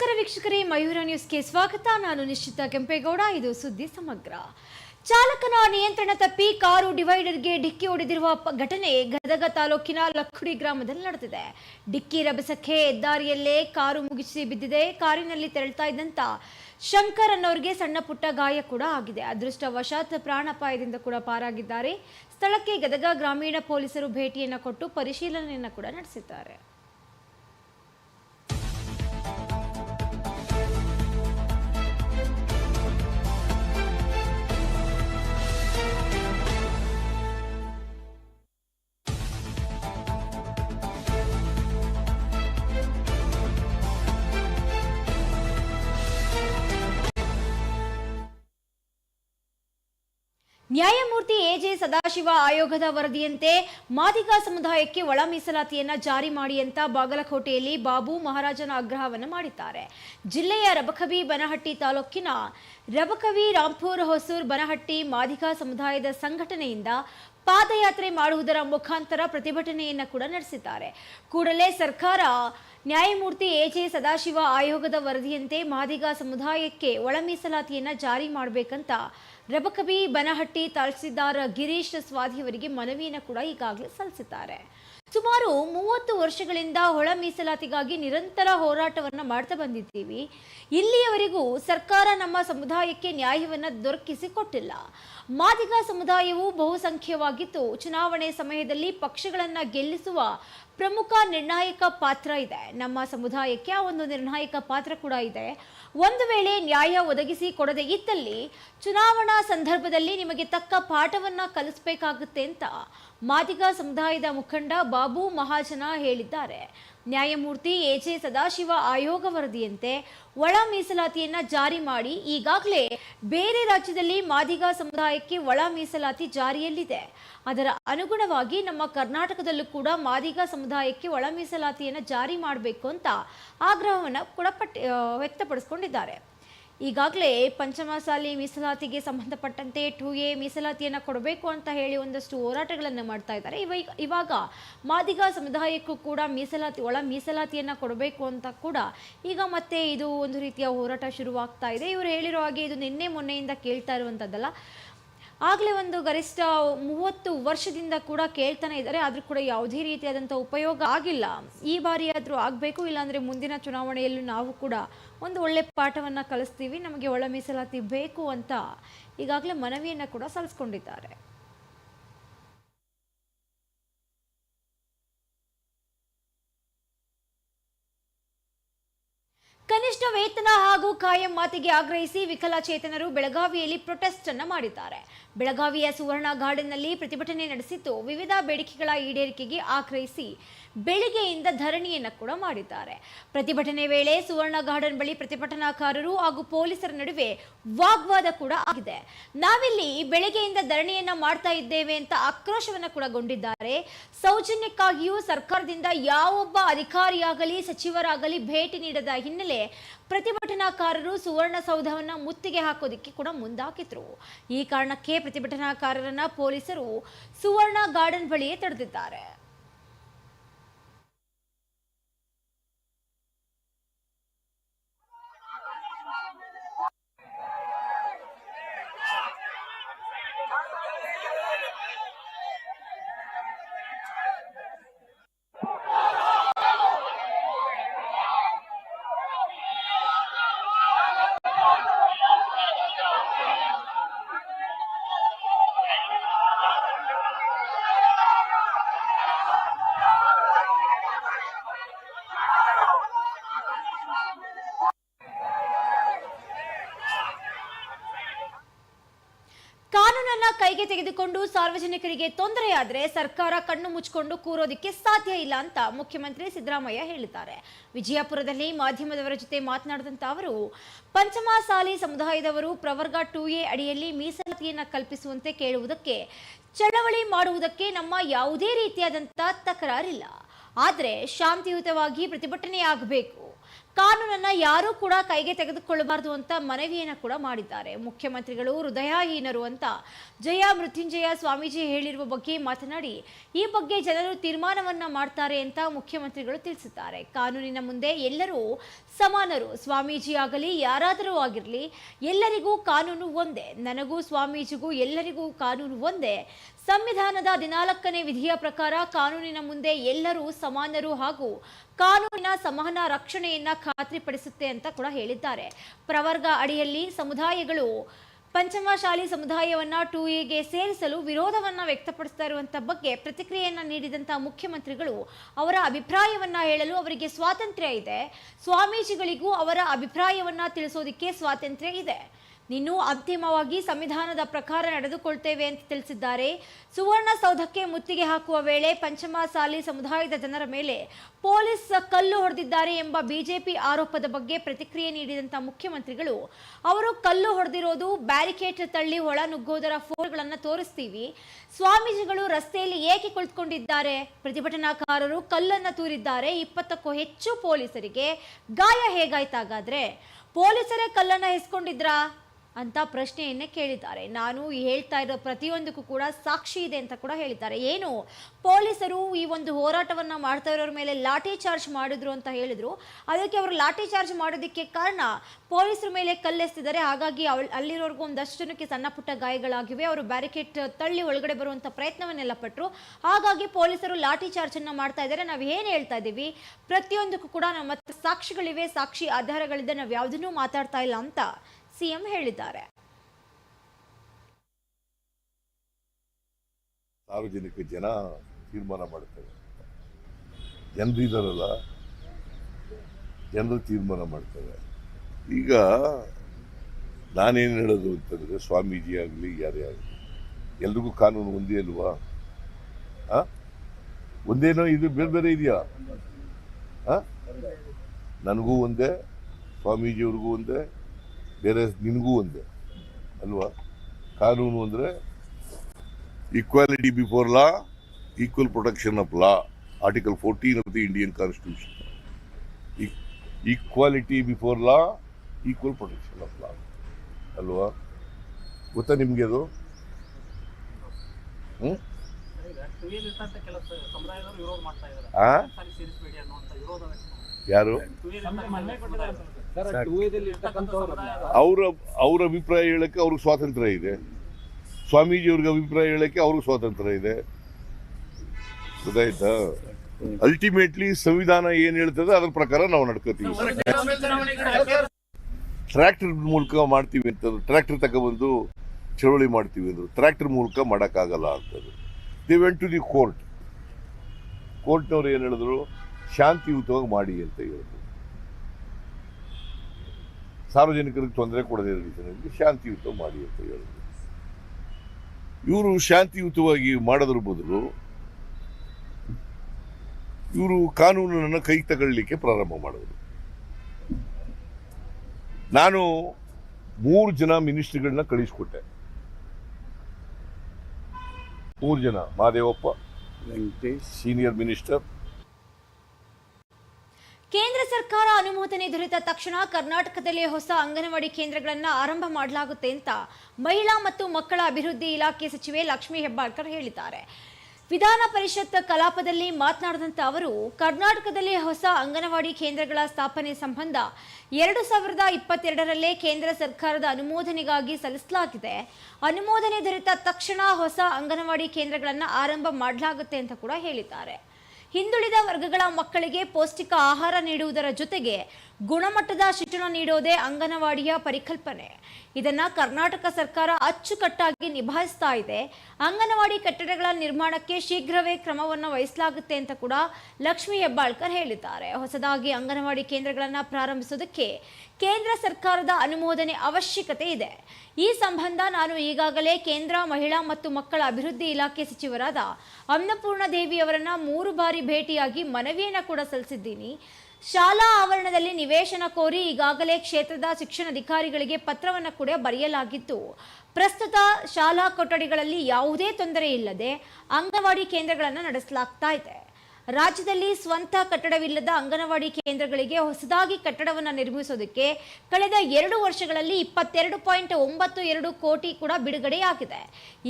ನಮಸ್ಕಾರ ವೀಕ್ಷಕರೇ, ಮಯೂರ ನ್ಯೂಸ್ಗೆ ಸ್ವಾಗತ. ನಾನು ನಿಶ್ಚಿತ ಕೆಂಪೇಗೌಡ. ಇದು ಸುದ್ದಿ ಸಮಗ್ರ. ಚಾಲಕನ ನಿಯಂತ್ರಣ ತಪ್ಪಿ ಕಾರು ಡಿವೈಡರ್ಗೆ ಡಿಕ್ಕಿ ಹೊಡೆದಿರುವ ಘಟನೆ ಗದಗ ತಾಲೂಕಿನ ಲಕ್ಕುಡಿ ಗ್ರಾಮದಲ್ಲಿ ನಡೆದಿದೆ. ಡಿಕ್ಕಿ ರಭಸಕ್ಕೆ ಹೆದ್ದಾರಿಯಲ್ಲೇ ಕಾರು ಮುಗಿಸಿ ಬಿದ್ದಿದೆ. ಕಾರಿನಲ್ಲಿ ತೆರಳ್ತಾ ಇದ್ದಂತ ಶಂಕರ್ ಅನ್ನೋರಿಗೆ ಸಣ್ಣ ಪುಟ್ಟ ಗಾಯ ಕೂಡ ಆಗಿದೆ. ಅದೃಷ್ಟವಶಾತ್ ಪ್ರಾಣಾಪಾಯದಿಂದ ಕೂಡ ಪಾರಾಗಿದ್ದಾರೆ. ಸ್ಥಳಕ್ಕೆ ಗದಗ ಗ್ರಾಮೀಣ ಪೊಲೀಸರು ಭೇಟಿಯನ್ನು ಕೊಟ್ಟು ಪರಿಶೀಲನೆಯನ್ನು ಕೂಡ ನಡೆಸಿದ್ದಾರೆ. ನ್ಯಾಯಮೂರ್ತಿ ಎಜೆ ಸದಾಶಿವ ಆಯೋಗದ ವರದಿಯಂತೆ ಮಾದಿಗ ಸಮುದಾಯಕ್ಕೆ ಒಳ ಮೀಸಲಾತಿಯನ್ನ ಜಾರಿ ಮಾಡಿ ಅಂತ ಬಾಗಲಕೋಟೆಯಲ್ಲಿ ಬಾಬು ಮಹಾರಾಜನ ಆಗ್ರಹವನ್ನು ಮಾಡಿದ್ದಾರೆ. ಜಿಲ್ಲೆಯ ರಬಕವಿ ಬನಹಟ್ಟಿ ತಾಲೂಕಿನ ರಬಕವಿ ರಾಂಪುರ್ ಹೊಸೂರ್ ಬನಹಟ್ಟಿ ಮಾದಿಗ ಸಮುದಾಯದ ಸಂಘಟನೆಯಿಂದ ಪಾದಯಾತ್ರೆ ಮಾಡುವುದರ ಮುಖಾಂತರ ಪ್ರತಿಭಟನೆಯನ್ನ ಕೂಡ ನಡೆಸಿದ್ದಾರೆ. ಕೂಡಲೇ ಸರ್ಕಾರ ನ್ಯಾಯಮೂರ್ತಿ ಎಜೆ ಸದಾಶಿವ ಆಯೋಗದ ವರದಿಯಂತೆ ಮಾದಿಗ ಸಮುದಾಯಕ್ಕೆ ಒಳ ಮೀಸಲಾತಿಯನ್ನ ಜಾರಿ ಮಾಡಬೇಕಂತ ರಬಕವಿ ಬನಹಟ್ಟಿ ತಹಸೀಲ್ದಾರ್ ಗಿರೀಶ್ ಸ್ವಾಧಿಯವರಿಗೆ ಮನವಿಯನ್ನು ಕೂಡ ಈಗಾಗಲೇ ಸಲ್ಲಿಸಿದ್ದಾರೆ. ಸುಮಾರು ಮೂವತ್ತು ವರ್ಷಗಳಿಂದ ಒಳ ಮೀಸಲಾತಿಗಾಗಿ ನಿರಂತರ ಹೋರಾಟವನ್ನು ಮಾಡ್ತಾ ಬಂದಿದ್ದೀವಿ. ಇಲ್ಲಿಯವರೆಗೂ ಸರ್ಕಾರ ನಮ್ಮ ಸಮುದಾಯಕ್ಕೆ ನ್ಯಾಯವನ್ನ ದೊರಕಿಸಿ ಕೊಟ್ಟಿಲ್ಲ ಮಾದಿಗ ಸಮುದಾಯವು ಬಹುಸಂಖ್ಯವಾಗಿದ್ದು, ಚುನಾವಣೆ ಸಮಯದಲ್ಲಿ ಪಕ್ಷಗಳನ್ನ ಗೆಲ್ಲಿಸುವ ಪ್ರಮುಖ ನಿರ್ಣಾಯಕ ಪಾತ್ರ ಇದೆ. ನಮ್ಮ ಸಮುದಾಯಕ್ಕೆ ಆ ಒಂದು ನಿರ್ಣಾಯಕ ಪಾತ್ರ ಕೂಡ ಇದೆ. ಒಂದು ವೇಳೆ ನ್ಯಾಯ ಒದಗಿಸಿ ಕೊಡದೇ ಇದ್ದಲ್ಲಿ ಚುನಾವಣಾ ಸಂದರ್ಭದಲ್ಲಿ ನಿಮಗೆ ತಕ್ಕ ಪಾಠವನ್ನ ಕಲಿಸಬೇಕಾಗುತ್ತೆ ಅಂತ ಮಾದಿಗ ಸಮುದಾಯದ ಮುಖಂಡ ಬಾಬು ಮಹಾಜನ ಹೇಳಿದ್ದಾರೆ. ನ್ಯಾಯಮೂರ್ತಿ ಎಜೆ ಸದಾಶಿವ ಆಯೋಗ ವರದಿಯಂತೆ ಒಳ ಮೀಸಲಾತಿಯನ್ನ ಜಾರಿ ಮಾಡಿ ಈಗಾಗಲೇ ಬೇರೆ ರಾಜ್ಯದಲ್ಲಿ ಮಾದಿಗ ಸಮುದಾಯಕ್ಕೆ ಒಳ ಮೀಸಲಾತಿ ಜಾರಿಯಲ್ಲಿದೆ. ಅದರ ಅನುಗುಣವಾಗಿ ನಮ್ಮ ಕರ್ನಾಟಕದಲ್ಲೂ ಕೂಡ ಮಾದಿಗ ಸಮುದಾಯಕ್ಕೆ ಒಳ ಮೀಸಲಾತಿಯನ್ನು ಜಾರಿ ಮಾಡಬೇಕು ಅಂತ ಆಗ್ರಹವನ್ನು ಕೂಡ ಪಟ್ಟಿ ವ್ಯಕ್ತಪಡಿಸ್ಕೊಂಡಿದ್ದಾರೆ. ಈಗಾಗಲೇ ಪಂಚಮಸಾಲಿ ಮೀಸಲಾತಿಗೆ ಸಂಬಂಧಪಟ್ಟಂತೆ ಟು ಎ ಮೀಸಲಾತಿಯನ್ನು ಕೊಡಬೇಕು ಅಂತ ಹೇಳಿ ಒಂದಷ್ಟು ಹೋರಾಟಗಳನ್ನು ಮಾಡ್ತಾ ಇದ್ದಾರೆ. ಇವ, ಇವಾಗ ಮಾದಿಗ ಸಮುದಾಯಕ್ಕೂ ಕೂಡ ಮೀಸಲಾತಿ, ಒಳ ಮೀಸಲಾತಿಯನ್ನು ಕೊಡಬೇಕು ಅಂತ ಕೂಡ ಈಗ ಮತ್ತೆ ಇದು ಒಂದು ರೀತಿಯ ಹೋರಾಟ ಶುರುವಾಗ್ತಾ ಇದೆ. ಇವರು ಹೇಳಿರೋ ಹಾಗೆ ಇದು ನಿನ್ನೆ ಮೊನ್ನೆಯಿಂದ ಕೇಳ್ತಾ ಇರುವಂಥದ್ದಲ್ಲ ಆಗಲೇ ಒಂದು ಗರಿಷ್ಠ ಮೂವತ್ತು ವರ್ಷದಿಂದ ಕೂಡ ಕೇಳ್ತಾನೆ ಇದ್ದಾರೆ. ಆದರೂ ಕೂಡ ಯಾವುದೇ ರೀತಿಯಾದಂಥ ಉಪಯೋಗ ಆಗಿಲ್ಲ. ಈ ಬಾರಿ ಆದರೂ ಆಗಬೇಕು, ಇಲ್ಲಾಂದರೆ ಮುಂದಿನ ಚುನಾವಣೆಯಲ್ಲೂ ನಾವು ಕೂಡ ಒಂದು ಒಳ್ಳೆ ಪಾಠವನ್ನು ಕಲಿಸ್ತೀವಿ, ನಮಗೆ ಒಳ ಮೀಸಲಾತಿ ಬೇಕು ಅಂತ ಈಗಾಗಲೇ ಮನವಿಯನ್ನು ಕೂಡ ಸಲ್ಲಿಸ್ಕೊಂಡಿದ್ದಾರೆ. ಕನಿಷ್ಠ ವೇತನ ಹಾಗೂ ಕಾಯಂ ಮಾತಿಗೆ ಆಗ್ರಹಿಸಿ ವಿಕಲಚೇತನರು ಬೆಳಗಾವಿಯಲ್ಲಿ ಪ್ರೊಟೆಸ್ಟ್ ಅನ್ನು ಮಾಡಿದ್ದಾರೆ. ಬೆಳಗಾವಿಯ ಸುವರ್ಣ ಗಾರ್ಡನ್ನಲ್ಲಿ ಪ್ರತಿಭಟನೆ ನಡೆಸಿದ್ದು ವಿವಿಧ ಬೇಡಿಕೆಗಳ ಈಡೇರಿಕೆಗೆ ಆಗ್ರಹಿಸಿ ಬೆಳಿಗ್ಗೆಯಿಂದ ಧರಣಿಯನ್ನು ಕೂಡ ಮಾಡಿದ್ದಾರೆ. ಪ್ರತಿಭಟನೆ ವೇಳೆ ಸುವರ್ಣ ಗಾರ್ಡನ್ ಬಳಿ ಪ್ರತಿಭಟನಾಕಾರರು ಹಾಗೂ ಪೊಲೀಸರ ನಡುವೆ ವಾಗ್ವಾದ ಕೂಡ ಆಗಿದೆ. ನಾವಿಲ್ಲಿ ಬೆಳಗ್ಗೆಯಿಂದ ಧರಣಿಯನ್ನ ಮಾಡ್ತಾ ಇದ್ದೇವೆ ಅಂತ ಆಕ್ರೋಶವನ್ನು ಕೂಡ ಗೊಂಡಿದ್ದಾರೆ. ಸೌಜನ್ಯಕ್ಕಾಗಿಯೂ ಸರ್ಕಾರದಿಂದ ಯಾವೊಬ್ಬ ಅಧಿಕಾರಿಯಾಗಲಿ ಸಚಿವರಾಗಲಿ ಭೇಟಿ ನೀಡದ ಹಿನ್ನೆಲೆ ಪ್ರತಿಭಟನಾಕಾರರು ಸುವರ್ಣಸೌಧವನ್ನ ಮುತ್ತಿಗೆ ಹಾಕೋದಿಕ್ಕೆ ಕೂಡ ಮುಂದಾಕಿದ್ರು. ಈ ಕಾರಣಕ್ಕೆ ಪ್ರತಿಭಟನಾಕಾರರನ್ನ ಪೊಲೀಸರು ಸುವರ್ಣ ಗಾರ್ಡನ್ ಬಳಿಯೇ ತಡೆದಿದ್ದಾರೆ. ಕೈಗೆ ತೆಗೆದುಕೊಂಡು ಸಾರ್ವಜನಿಕರಿಗೆ ತೊಂದರೆಯಾದರೆ ಸರ್ಕಾರ ಕಣ್ಣು ಮುಚ್ಚಿಕೊಂಡು ಕೂರೋದಿಕ್ಕೆ ಸಾಧ್ಯ ಇಲ್ಲ ಅಂತ ಮುಖ್ಯಮಂತ್ರಿ ಸಿದ್ದರಾಮಯ್ಯ ಹೇಳಿದ್ದಾರೆ. ವಿಜಯಪುರದಲ್ಲಿ ಮಾಧ್ಯಮದವರ ಜೊತೆ ಮಾತನಾಡಿದಂತ ಅವರು, ಪಂಚಮಸಾಲಿ ಸಮುದಾಯದವರು ಪ್ರವರ್ಗ ಟೂ ಎ ಅಡಿಯಲ್ಲಿ ಮೀಸಲಾತಿಯನ್ನು ಕಲ್ಪಿಸುವಂತೆ ಕೇಳುವುದಕ್ಕೆ, ಚಳವಳಿ ಮಾಡುವುದಕ್ಕೆ ನಮ್ಮ ಯಾವುದೇ ರೀತಿಯಾದಂಥ ತಕರಾರಿಲ್ಲ. ಆದರೆ ಶಾಂತಿಯುತವಾಗಿ ಪ್ರತಿಭಟನೆಯಾಗಬೇಕು. ಕಾನೂನನ್ನ ಯಾರೂ ಕೂಡ ಕೈಗೆ ತೆಗೆದುಕೊಳ್ಳಬಾರದು ಅಂತ ಮನವಿಯನ್ನು ಕೂಡ ಮಾಡಿದ್ದಾರೆ. ಮುಖ್ಯಮಂತ್ರಿಗಳು ಹೃದಯಹೀನರು ಅಂತ ಜಯ ಮೃತ್ಯುಂಜಯ ಸ್ವಾಮೀಜಿ ಹೇಳಿರುವ ಬಗ್ಗೆ ಮಾತನಾಡಿ, ಈ ಬಗ್ಗೆ ಜನರು ತೀರ್ಮಾನವನ್ನ ಮಾಡ್ತಾರೆ ಅಂತ ಮುಖ್ಯಮಂತ್ರಿಗಳು ತಿಳಿಸಿದ್ದಾರೆ. ಕಾನೂನಿನ ಮುಂದೆ ಎಲ್ಲರೂ ಸಮಾನರು. ಸ್ವಾಮೀಜಿ ಆಗಲಿ, ಯಾರಾದರೂ ಆಗಿರಲಿ, ಎಲ್ಲರಿಗೂ ಕಾನೂನು ಒಂದೇ. ನನಗೂ ಸ್ವಾಮೀಜಿಗೂ ಎಲ್ಲರಿಗೂ ಕಾನೂನು ಒಂದೇ. ಸಂವಿಧಾನದ ಹದಿನಾಲ್ಕನೇ ವಿಧಿಯ ಪ್ರಕಾರ ಕಾನೂನಿನ ಮುಂದೆ ಎಲ್ಲರೂ ಸಮಾನರು ಹಾಗೂ ಕಾನೂನಿನ ಸಮಾನ ರಕ್ಷಣೆಯನ್ನ ಖಾತ್ರಿಪಡಿಸುತ್ತೆ ಅಂತ ಕೂಡ ಹೇಳಿದ್ದಾರೆ. ಪ್ರವರ್ಗ ಅಡಿಯಲ್ಲಿ ಸಮುದಾಯಗಳು ಪಂಚಮಶಾಲಿ ಸಮುದಾಯವನ್ನ ಟೂ ಎಗೆ ಸೇರಿಸಲು ವಿರೋಧವನ್ನ ವ್ಯಕ್ತಪಡಿಸ್ತಾ ಇರುವಂತ ಬಗ್ಗೆ ಪ್ರತಿಕ್ರಿಯೆಯನ್ನ ನೀಡಿದಂತಹ ಮುಖ್ಯಮಂತ್ರಿಗಳು ಅವರ ಅಭಿಪ್ರಾಯವನ್ನ ಹೇಳಲು ಅವರಿಗೆ ಸ್ವಾತಂತ್ರ್ಯ ಇದೆ. ಸ್ವಾಮೀಜಿಗಳಿಗೂ ಅವರ ಅಭಿಪ್ರಾಯವನ್ನ ತಿಳಿಸೋದಿಕ್ಕೆ ಸ್ವಾತಂತ್ರ್ಯ ಇದೆ. ನೀನು ಅಂತಿಮವಾಗಿ ಸಂವಿಧಾನದ ಪ್ರಕಾರ ನಡೆದುಕೊಳ್ತೇವೆ ಅಂತ ತಿಳಿಸಿದ್ದಾರೆ. ಸುವರ್ಣ ಸೌಧಕ್ಕೆ ಮುತ್ತಿಗೆ ಹಾಕುವ ವೇಳೆ ಪಂಚಮಸಾಲಿ ಸಮುದಾಯದ ಜನರ ಮೇಲೆ ಪೊಲೀಸ್ ಕಲ್ಲು ಹೊಡೆದಿದ್ದಾರೆ ಎಂಬ ಬಿಜೆಪಿ ಆರೋಪದ ಬಗ್ಗೆ ಪ್ರತಿಕ್ರಿಯೆ ನೀಡಿದಂತ ಮುಖ್ಯಮಂತ್ರಿಗಳು, ಅವರು ಕಲ್ಲು ಹೊಡೆದಿರೋದು ಬ್ಯಾರಿಕೇಡ್ ತಳ್ಳಿ ಒಳ ನುಗ್ಗೋದರ ಫೋಟೋಗಳನ್ನು ತೋರಿಸ್ತೀವಿ. ಸ್ವಾಮೀಜಿಗಳು ರಸ್ತೆಯಲ್ಲಿ ಏಕೆ ಕುಳಿತುಕೊಂಡಿದ್ದಾರೆ? ಪ್ರತಿಭಟನಾಕಾರರು ಕಲ್ಲನ್ನು ತೂರಿದ್ದಾರೆ. ಇಪ್ಪತ್ತಕ್ಕೂ ಹೆಚ್ಚು ಪೊಲೀಸರಿಗೆ ಗಾಯ ಹೇಗಾಯ್ತಾಗಾದ್ರೆ? ಪೊಲೀಸರೇ ಕಲ್ಲನ್ನ ಎಸ್ಕೊಂಡಿದ್ರಾ? ಅಂತ ಪ್ರಶ್ನೆಯನ್ನೇ ಕೇಳಿದ್ದಾರೆ. ನಾನು ಹೇಳ್ತಾ ಇರೋ ಪ್ರತಿಯೊಂದಕ್ಕೂ ಕೂಡ ಸಾಕ್ಷಿ ಇದೆ ಅಂತ ಕೂಡ ಹೇಳಿದ್ದಾರೆ. ಏನು? ಪೊಲೀಸರು ಈ ಒಂದು ಹೋರಾಟವನ್ನ ಮಾಡ್ತಾ ಇರೋರ ಮೇಲೆ ಲಾಠಿ ಚಾರ್ಜ್ ಮಾಡಿದ್ರು ಅಂತ ಹೇಳಿದ್ರು. ಅದಕ್ಕೆ ಅವರು ಲಾಠಿ ಚಾರ್ಜ್ ಮಾಡೋದಕ್ಕೆ ಕಾರಣ ಪೊಲೀಸರ ಮೇಲೆ ಕಲ್ಲೆಸ್ತಿದ್ದಾರೆ ಹಾಗಾಗಿ ಅವ್ ಅಲ್ಲಿರೋರ್ಗೂ ಒಂದಷ್ಟು ಜನಕ್ಕೆ ಸಣ್ಣ ಪುಟ್ಟ ಗಾಯಗಳಾಗಿವೆ. ಅವರು ಬ್ಯಾರಿಕೇಡ್ ತಳ್ಳಿ ಒಳಗಡೆ ಬರುವಂತ ಪ್ರಯತ್ನವನ್ನೆಲ್ಲ ಪಟ್ಟರು ಹಾಗಾಗಿ ಪೊಲೀಸರು ಲಾಠಿ ಚಾರ್ಜ್ ಅನ್ನ ಮಾಡ್ತಾ ಇದ್ದಾರೆ. ನಾವು ಏನು ಹೇಳ್ತಾ ಇದ್ದೀವಿ? ಪ್ರತಿಯೊಂದಕ್ಕೂ ಕೂಡ ನಮ್ಮ ಸಾಕ್ಷಿಗಳಿವೆ. ಸಾಕ್ಷಿ ಆಧಾರಗಳಿದೆ. ನಾವು ಯಾವುದನ್ನೂ ಮಾತಾಡ್ತಾ ಇಲ್ಲ ಅಂತ. ಸಿಎಂ ಹೇಳಿದ್ದಾರೆ. ಸಾರ್ವಜನಿಕ ಜನ ತೀರ್ಮಾನ ಮಾಡ್ತಾರೆ. ಜನರು ಇದಾರಲ್ಲ, ಜನರು ತೀರ್ಮಾನ ಮಾಡ್ತಾರೆ. ಈಗ ನಾನೇನು ಹೇಳೋದು ಅಂತಂದರೆ ಸ್ವಾಮೀಜಿ ಆಗಲಿ, ಯಾರೇ ಆಗಲಿ, ಎಲ್ರಿಗೂ ಕಾನೂನು ಒಂದೇ ಅಲ್ವಾ? ಹಾಂ ಒಂದೇನೋ ಇದು ಬೇರೆ ಬೇರೆ ಇದೆಯಾ? ಹಾಂ ನನಗೂ ಒಂದೇ, ಸ್ವಾಮೀಜಿಯವ್ರಿಗೂ ಒಂದೇ ಬೇರೆ ನಿನಗೂ ಒಂದೇ, ಅಲ್ವಾ? ಕಾನೂನು ಅಂದರೆ equality before law equal protection of law article fourteen of the Indian constitution equality before law equal protection of law ಅಲ್ವಾ? ಗೊತ್ತಾ ನಿಮಗೆ ಅದು? ಹ್ಞೂ ಯಾರು? ಅವ್ರ ಅವ್ರ ಅಭಿಪ್ರಾಯ ಹೇಳಕ್ಕೆ ಅವ್ರಿಗೆ ಸ್ವಾತಂತ್ರ್ಯ ಇದೆ. ಸ್ವಾಮೀಜಿ ಅವ್ರಿಗೆ ಅಭಿಪ್ರಾಯ ಹೇಳಕ್ಕೆ ಅವ್ರಿಗೆ ಸ್ವಾತಂತ್ರ್ಯ ಇದೆ. ಗೊತ್ತಾಯ್ತಾ? ಅಲ್ಟಿಮೇಟ್ಲಿ ಸಂವಿಧಾನ ಏನ್ ಹೇಳ್ತದೆ ಅದ್ರ ಪ್ರಕಾರ ನಾವು ನಡ್ಕೋತೀವಿ. ಟ್ರ್ಯಾಕ್ಟರ್ ಮೂಲಕ ಮಾಡ್ತೀವಿ ಅಂತಂದ್ರೆ ಟ್ರ್ಯಾಕ್ಟರ್ ತಗೊಬಂದು ಚಳವಳಿ ಮಾಡ್ತೀವಿ ಅಂದ್ರು ಟ್ರ್ಯಾಕ್ಟರ್ ಮೂಲಕ ಮಾಡೋಕ್ಕಾಗಲ್ಲ ಅಂತಂದ್ರು they went to the court ಕೋರ್ಟ್ನವ್ರು ಏನು ಹೇಳಿದ್ರು? ಶಾಂತಿಯುತವಾಗಿ ಮಾಡಿ ಅಂತ ಹೇಳಿದ್ರು. ಸಾರ್ವಜನಿಕರಿಗೆ ತೊಂದರೆ ಕೊಡದೇ ಇರಲಿ ರೀತಿಯಲ್ಲಿ ಶಾಂತಿಯುತ ಮಾಡಿ ಅಂತ ಹೇಳಿದ್ರು. ಇವರು ಶಾಂತಿಯುತವಾಗಿ ಮಾಡೋದ್ರ ಬದಲು ಇವರು ಕಾನೂನನ್ನು ಕೈ ತಗೊಳ್ಳಿಕ್ಕೆ ಪ್ರಾರಂಭ ಮಾಡಿದ್ರು. ನಾನು ಮೂರು ಜನ ಮಿನಿಸ್ಟ್ರಿಗಳನ್ನ ಕಳಿಸ್ಕೊಟ್ಟೆ. ಮೂರು ಜನ ಮಹಾದೇವಪ್ಪ ಸೀನಿಯರ್ ಮಿನಿಸ್ಟರ್ ಕೇಂದ್ರ ಸರ್ಕಾರ ಅನುಮೋದನೆ ದೊರೆತ ತಕ್ಷಣ ಕರ್ನಾಟಕದಲ್ಲಿ ಹೊಸ ಅಂಗನವಾಡಿ ಕೇಂದ್ರಗಳನ್ನು ಆರಂಭ ಮಾಡಲಾಗುತ್ತೆ ಅಂತ ಮಹಿಳಾ ಮತ್ತು ಮಕ್ಕಳ ಅಭಿವೃದ್ಧಿ ಇಲಾಖೆ ಸಚಿವೆ ಲಕ್ಷ್ಮೀ ಹೆಬ್ಬಾಳ್ಕರ್ ಹೇಳಿದ್ದಾರೆ. ವಿಧಾನ ಪರಿಷತ್ ಕಲಾಪದಲ್ಲಿ ಮಾತನಾಡಿದಂತ ಅವರು, ಕರ್ನಾಟಕದಲ್ಲಿ ಹೊಸ ಅಂಗನವಾಡಿ ಕೇಂದ್ರಗಳ ಸ್ಥಾಪನೆ ಸಂಬಂಧ ಎರಡು ಸಾವಿರದ ಇಪ್ಪತ್ತೆರಡರಲ್ಲೇ ಕೇಂದ್ರ ಸರ್ಕಾರದ ಅನುಮೋದನೆಗಾಗಿ ಸಲ್ಲಿಸಲಾಗಿದೆ. ಅನುಮೋದನೆ ದೊರೆತ ತಕ್ಷಣ ಹೊಸ ಅಂಗನವಾಡಿ ಕೇಂದ್ರಗಳನ್ನು ಆರಂಭ ಮಾಡಲಾಗುತ್ತೆ ಅಂತ ಕೂಡ ಹೇಳಿದ್ದಾರೆ. ಹಿಂದುಳಿದ ವರ್ಗಗಳ ಮಕ್ಕಳಿಗೆ ಪೌಷ್ಟಿಕ ಆಹಾರ ನೀಡುವುದರ ಜೊತೆಗೆ ಗುಣಮಟ್ಟದ ಶಿಕ್ಷಣ ನೀಡೋದೇ ಅಂಗನವಾಡಿಯ ಪರಿಕಲ್ಪನೆ. ಇದನ್ನು ಕರ್ನಾಟಕ ಸರ್ಕಾರ ಅಚ್ಚುಕಟ್ಟಾಗಿ ನಿಭಾಯಿಸ್ತಾ ಇದೆ. ಅಂಗನವಾಡಿ ಕಟ್ಟಡಗಳ ನಿರ್ಮಾಣಕ್ಕೆ ಶೀಘ್ರವೇ ಕ್ರಮವನ್ನು ವಹಿಸಲಾಗುತ್ತೆ ಅಂತ ಕೂಡ ಲಕ್ಷ್ಮಿ ಹೆಬ್ಬಾಳ್ಕರ್ ಹೇಳಿದ್ದಾರೆ. ಹೊಸದಾಗಿ ಅಂಗನವಾಡಿ ಕೇಂದ್ರಗಳನ್ನು ಪ್ರಾರಂಭಿಸೋದಕ್ಕೆ ಕೇಂದ್ರ ಸರ್ಕಾರದ ಅನುಮೋದನೆ ಅವಶ್ಯಕತೆ ಇದೆ. ಈ ಸಂಬಂಧ ನಾನು ಈಗಾಗಲೇ ಕೇಂದ್ರ, ಮಹಿಳಾ ಮತ್ತು ಮಕ್ಕಳ ಅಭಿವೃದ್ಧಿ ಇಲಾಖೆ ಸಚಿವರಾದ ಅನ್ನಪೂರ್ಣ ದೇವಿ ಅವರನ್ನ ಮೂರು ಬಾರಿ ಭೇಟಿಯಾಗಿ ಮನವಿಯನ್ನ ಕೂಡ ಸಲ್ಲಿಸಿದ್ದೀನಿ. ಶಾಲಾ ಆವರಣದಲ್ಲಿ ನಿವೇಶನ ಕೋರಿ ಈಗಾಗಲೇ ಕ್ಷೇತ್ರದ ಶಿಕ್ಷಣಾಧಿಕಾರಿಗಳಿಗೆ ಪತ್ರವನ್ನು ಕೂಡ ಬರೆಯಲಾಗಿತ್ತು. ಪ್ರಸ್ತುತ ಶಾಲಾ ಕೊಠಡಿಗಳಲ್ಲಿ ಯಾವುದೇ ತೊಂದರೆ ಇಲ್ಲದೆ ಅಂಗನವಾಡಿ ಕೇಂದ್ರಗಳನ್ನು ನಡೆಸಲಾಗ್ತಾ ಇದೆ. ರಾಜ್ಯದಲ್ಲಿ ಸ್ವಂತ ಕಟ್ಟಡವಿಲ್ಲದ ಅಂಗನವಾಡಿ ಕೇಂದ್ರಗಳಿಗೆ ಹೊಸದಾಗಿ ಕಟ್ಟಡವನ್ನು ನಿರ್ಮಿಸೋದಕ್ಕೆ ಕಳೆದ ಎರಡು ವರ್ಷಗಳಲ್ಲಿ ಇಪ್ಪತ್ತೆರಡು ಪಾಯಿಂಟ್ ಒಂಬತ್ತು ಎರಡು ಕೋಟಿ ಕೂಡ ಬಿಡುಗಡೆಯಾಗಿದೆ.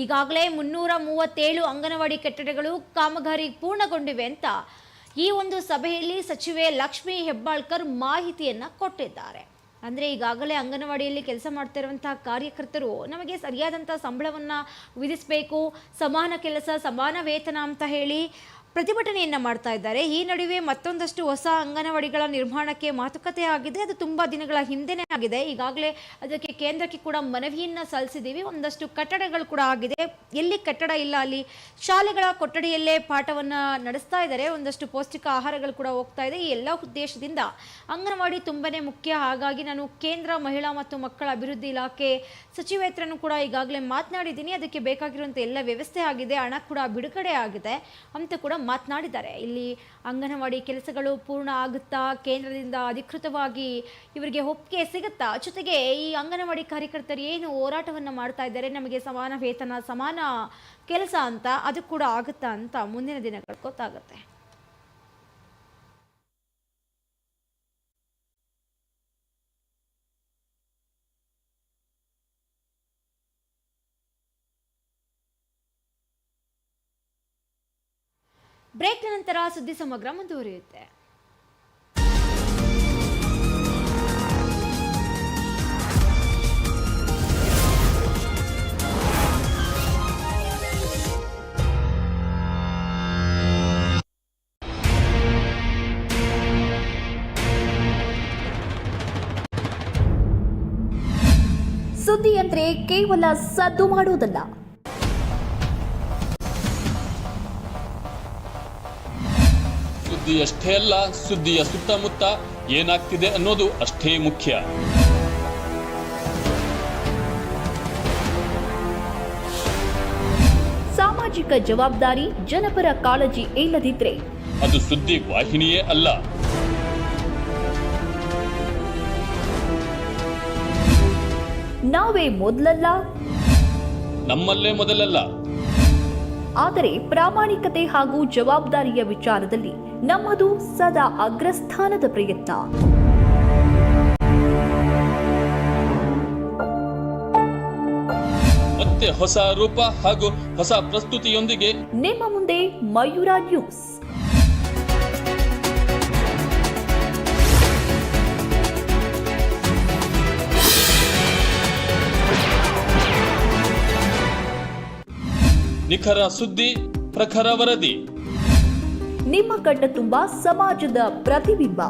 ಈಗಾಗಲೇ ಮುನ್ನೂರ ಮೂವತ್ತೇಳು ಅಂಗನವಾಡಿ ಕಟ್ಟಡಗಳು ಕಾಮಗಾರಿ ಪೂರ್ಣಗೊಂಡಿವೆ ಅಂತ ಈ ಒಂದು ಸಭೆಯಲ್ಲಿ ಸಚಿವೆ ಲಕ್ಷ್ಮಿ ಹೆಬ್ಬಾಳ್ಕರ್ ಮಾಹಿತಿಯನ್ನು ಕೊಟ್ಟಿದ್ದಾರೆ. ಅಂದರೆ ಈಗಾಗಲೇ ಅಂಗನವಾಡಿಯಲ್ಲಿ ಕೆಲಸ ಮಾಡ್ತಿರುವಂತಹ ಕಾರ್ಯಕರ್ತರು ನಮಗೆ ಸರಿಯಾದಂಥ ಸಂಬಳವನ್ನು ವಿಧಿಸಬೇಕು, ಸಮಾನ ಕೆಲಸ, ಸಮಾನ ವೇತನ ಅಂತ ಹೇಳಿ ಪ್ರತಿಭಟನೆಯನ್ನ ಮಾಡ್ತಾ ಇದ್ದಾರೆ. ಈ ನಡುವೆ ಮತ್ತೊಂದಷ್ಟು ಹೊಸ ಅಂಗನವಾಡಿಗಳ ನಿರ್ಮಾಣಕ್ಕೆ ಮಾತುಕತೆ ಆಗಿದೆ. ಅದು ತುಂಬ ದಿನಗಳ ಹಿಂದೆನೇ ಆಗಿದೆ. ಈಗಾಗಲೇ ಅದಕ್ಕೆ ಕೇಂದ್ರಕ್ಕೆ ಕೂಡ ಮನವಿಯನ್ನ ಸಲ್ಲಿಸಿದ್ದೀವಿ. ಒಂದಷ್ಟು ಕಟ್ಟಡಗಳು ಕೂಡ ಆಗಿದೆ. ಎಲ್ಲಿ ಕಟ್ಟಡ ಇಲ್ಲ, ಅಲ್ಲಿ ಶಾಲೆಗಳ ಕೊಠಡಿಯಲ್ಲೇ ಪಾಠವನ್ನ ನಡೆಸ್ತಾ ಇದ್ದಾರೆ. ಒಂದಷ್ಟು ಪೌಷ್ಟಿಕ ಆಹಾರಗಳು ಕೂಡ ಹೋಗ್ತಾ ಇದೆ. ಈ ಎಲ್ಲ ಉದ್ದೇಶದಿಂದ ಅಂಗನವಾಡಿ ತುಂಬಾನೇ ಮುಖ್ಯ. ಹಾಗಾಗಿ ನಾನು ಕೇಂದ್ರ ಮಹಿಳಾ ಮತ್ತು ಮಕ್ಕಳ ಅಭಿವೃದ್ಧಿ ಇಲಾಖೆ ಸಚಿವೆ ಹತ್ರನೂ ಕೂಡ ಈಗಾಗಲೇ ಮಾತನಾಡಿದ್ದೀನಿ. ಅದಕ್ಕೆ ಬೇಕಾಗಿರುವಂಥ ಎಲ್ಲ ವ್ಯವಸ್ಥೆ ಆಗಿದೆ. ಹಣ ಕೂಡ ಬಿಡುಗಡೆ ಆಗಿದೆ ಅಂತ ಕೂಡ ಮಾತನಾಡಿದ್ದಾರೆ. ಇಲ್ಲಿ ಅಂಗನವಾಡಿ ಕೆಲಸಗಳು ಪೂರ್ಣ ಆಗುತ್ತಾ ಕೇಂದ್ರದಿಂದ ಅಧಿಕೃತವಾಗಿ ಇವರಿಗೆ ಒಪ್ಪಿಗೆ ಸಿಗುತ್ತಾ? ಜೊತೆಗೆ ಈ ಅಂಗನವಾಡಿ ಕಾರ್ಯಕರ್ತರು ಏನು ಹೋರಾಟವನ್ನು ಮಾಡ್ತಾ ಇದ್ದಾರೆ? ನಮಗೆ ಸಮಾನ ವೇತನ, ಸಮಾನ ಕೆಲಸ ಅಂತ, ಅದು ಕೂಡ ಆಗುತ್ತಾ ಅಂತ ಮುಂದಿನ ದಿನಗಳು ಗೊತ್ತಾಗುತ್ತೆ. ಬ್ರೇಕ್ನ ನಂತರ ಸುದ್ದಿ ಸಮಗ್ರ ಮುಂದುವರಿಯುತ್ತೆ. ಸುದ್ದಿ ಅಂದ್ರೆ ಕೇವಲ ಸದ್ದು ಮಾಡುವುದಲ್ಲ. ಸುದ್ದಿಯಷ್ಟೇ ಅಲ್ಲ ಸುದ್ದಿಯ ಸುತ್ತಮುತ್ತ ಏನಾಗ್ತಿದೆ ಅನ್ನೋದು ಅಷ್ಟೇ ಮುಖ್ಯ. ಸಾಮಾಜಿಕ ಜವಾಬ್ದಾರಿ ಜನಪರ ಕಾಳಜಿ ಇಲ್ಲದಿದ್ರೆ ಅದು ಸುದ್ದಿ ವಾಹಿನಿಯೇ ಅಲ್ಲ. ನಾವೇ ಮೊದಲಲ್ಲ? ನಮ್ಮಲ್ಲೇ ಮೊದಲಲ್ಲ. ಆದರೆ ಪ್ರಾಮಾಣಿಕತೆ ಹಾಗೂ ಜವಾಬ್ದಾರಿಯ ವಿಚಾರದಲ್ಲಿ ನಮ್ಮದು ಸದಾ ಅಗ್ರಸ್ಥಾನದ ಪ್ರಯತ್ನ. ಮತ್ತೆ ಹೊಸ ರೂಪ ಹಾಗೂ ಹೊಸ ಪ್ರಸ್ತುತಿಯೊಂದಿಗೆ ನಿಮ್ಮ ಮುಂದೆ ಮಯೂರ ನ್ಯೂಸ್. ನಿಖರ ಸುದ್ದಿ ಪ್ರಖರ ವರದಿ. ನಿಮ್ಮ ಕಣ್ಣ ತುಂಬ ಸಮಾಜದ ಪ್ರತಿಬಿಂಬ.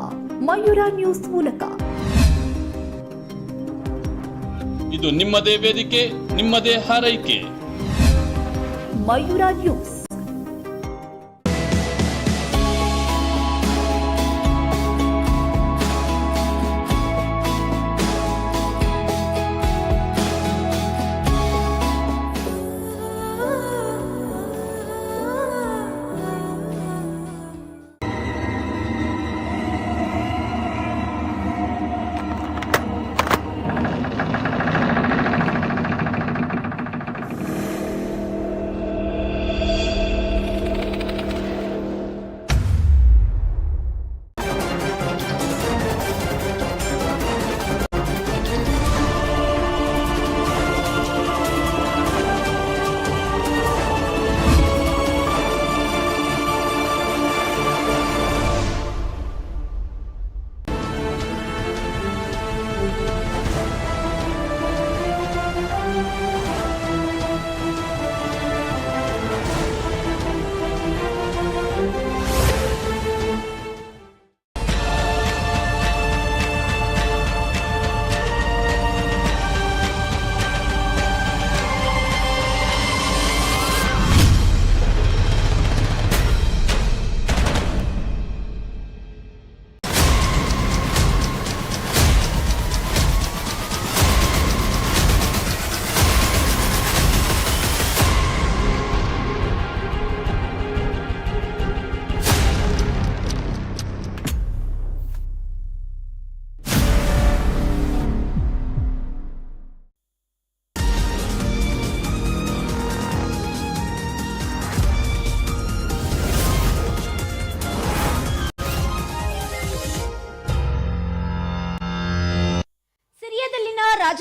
ಮಯೂರ ನ್ಯೂಸ್ ಮೂಲಕ. ಇದು ನಿಮ್ಮದೇ ವೇದಿಕೆ ನಿಮ್ಮದೇ ಹಾರೈಕೆ. ಮಯೂರ ನ್ಯೂಸ್.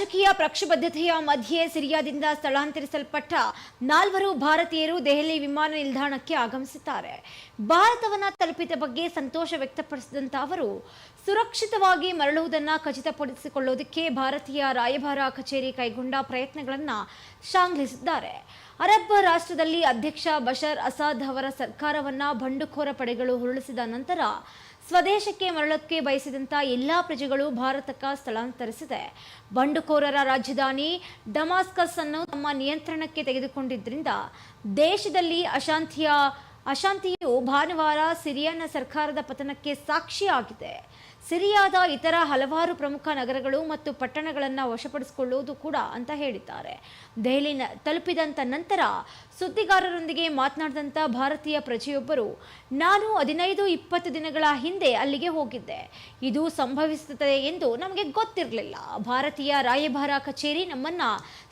ರಾಜಕೀಯ ಪ್ರಕ್ಷುಬದ್ಧತೆಯ ಮಧ್ಯೆ ಸಿರಿಯಾದಿಂದ ಸ್ಥಳಾಂತರಿಸಲ್ಪಟ್ಟ ನಾಲ್ವರು ಭಾರತೀಯರು ದೆಹಲಿ ವಿಮಾನ ನಿಲ್ದಾಣಕ್ಕೆ ಆಗಮಿಸುತ್ತಾರೆ ಭಾರತವನ್ನು ತಲುಪಿದ ಬಗ್ಗೆ ಸಂತೋಷ ವ್ಯಕ್ತಪಡಿಸಿದಂತ ಅವರು, ಸುರಕ್ಷಿತವಾಗಿ ಮರಳುವುದನ್ನು ಖಚಿತಪಡಿಸಿಕೊಳ್ಳುವುದಕ್ಕೆ ಭಾರತೀಯ ರಾಯಭಾರ ಕಚೇರಿ ಕೈಗೊಂಡ ಪ್ರಯತ್ನಗಳನ್ನು ಶ್ಲಾಘಿಸಿದ್ದಾರೆ. ಅರಬ್ ರಾಷ್ಟ್ರದಲ್ಲಿ ಅಧ್ಯಕ್ಷ ಬಶರ್ ಅಸಾದ್ ಅವರ ಸರ್ಕಾರವನ್ನು ಬಂಡುಕೋರ ಪಡೆಗಳು ಉರುಳಿಸಿದ ನಂತರ ಸ್ವದೇಶಕ್ಕೆ ಮರಳಕ್ಕೆ ಬಯಸಿದಂತ ಎಲ್ಲಾ ಪ್ರಜೆಗಳು ಭಾರತಕ್ಕೆ ಸ್ಥಳಾಂತರಿಸಿದೆ. ಬಂಡುಕೋರರ ರಾಜಧಾನಿ ಡಮಾಸ್ಕಸ್ ಅನ್ನು ತಮ್ಮ ನಿಯಂತ್ರಣಕ್ಕೆ ತೆಗೆದುಕೊಂಡಿದ್ದರಿಂದ ದೇಶದಲ್ಲಿ ಅಶಾಂತಿಯ ಅಶಾಂತಿಯು ಭಾನುವಾರ ಸಿರಿಯಾನ ಸರ್ಕಾರದ ಪತನಕ್ಕೆ ಸಾಕ್ಷಿಯಾಗಿದೆ ಸಿರಿಯಾದ ಇತರ ಹಲವಾರು ಪ್ರಮುಖ ನಗರಗಳು ಮತ್ತು ಪಟ್ಟಣಗಳನ್ನು ವಶಪಡಿಸಿಕೊಳ್ಳುವುದು ಕೂಡ ಅಂತ ಹೇಳಿದ್ದಾರೆ. ದೆಹಲಿನ ತಲುಪಿದಂಥ ನಂತರ ಸುದ್ದಿಗಾರರೊಂದಿಗೆ ಮಾತನಾಡಿದಂಥ ಭಾರತೀಯ ಪ್ರಜೆಯೊಬ್ಬರು, ನಾನು ಹದಿನೈದು, ಇಪ್ಪತ್ತು ದಿನಗಳ ಹಿಂದೆ ಅಲ್ಲಿಗೆ ಹೋಗಿದ್ದೆ. ಇದು ಸಂಭವಿಸುತ್ತದೆ ಎಂದು ನಮಗೆ ಗೊತ್ತಿರಲಿಲ್ಲ. ಭಾರತೀಯ ರಾಯಭಾರ ಕಚೇರಿ ನಮ್ಮನ್ನ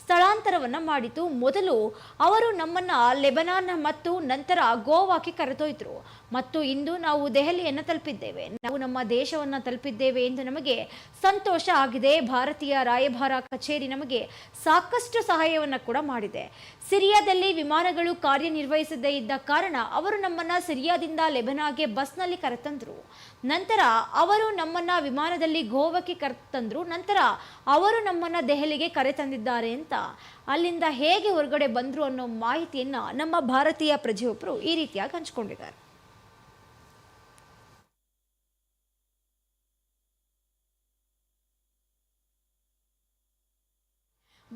ಸ್ಥಳಾಂತರವನ್ನ ಮಾಡಿತು. ಮೊದಲು ಅವರು ನಮ್ಮನ್ನ ಲೆಬನಾನ್ ಮತ್ತು ನಂತರ ಗೋವಾಕ್ಕೆ ಕರೆದೊಯ್ದರು. ಮತ್ತು ಇಂದು ನಾವು ದೆಹಲಿಯನ್ನು ತಲುಪಿದ್ದೇವೆ. ನಾವು ನಮ್ಮ ದೇಶವನ್ನು ತಲುಪಿದ್ದೇವೆ ಎಂದು ನಮಗೆ ಸಂತೋಷ ಆಗಿದೆ. ಭಾರತೀಯ ರಾಯಭಾರ ಕಚೇರಿ ನಮಗೆ ಸಾಕಷ್ಟು ಸಹಾಯವನ್ನು ಕೂಡ ಮಾಡಿದೆ. ಸಿರಿಯಾದಲ್ಲಿ ವಿಮಾನಗಳು ಕಾರ್ಯನಿರ್ವಹಿಸದೇ ಇದ್ದ ಕಾರಣ ಅವರು ನಮ್ಮನ್ನ ಸಿರಿಯಾದಿಂದ ಲೆಬನಾಗೆ ಬಸ್ನಲ್ಲಿ ಕರೆತಂದರು. ನಂತರ ಅವರು ನಮ್ಮನ್ನ ವಿಮಾನದಲ್ಲಿ ಗೋವಾಕ್ಕೆ ಕರೆತಂದ್ರು. ನಂತರ ಅವರು ನಮ್ಮನ್ನ ದೆಹಲಿಗೆ ಕರೆತಂದಿದ್ದಾರೆ ಅಂತ ಅಲ್ಲಿಂದ ಹೇಗೆ ಹೊರಗಡೆ ಬಂದರು ಅನ್ನೋ ಮಾಹಿತಿಯನ್ನ ನಮ್ಮ ಭಾರತೀಯ ಪ್ರಜೆಯೊಬ್ಬರು ಈ ರೀತಿಯಾಗಿ ಹಂಚಿಕೊಂಡಿದ್ದಾರೆ.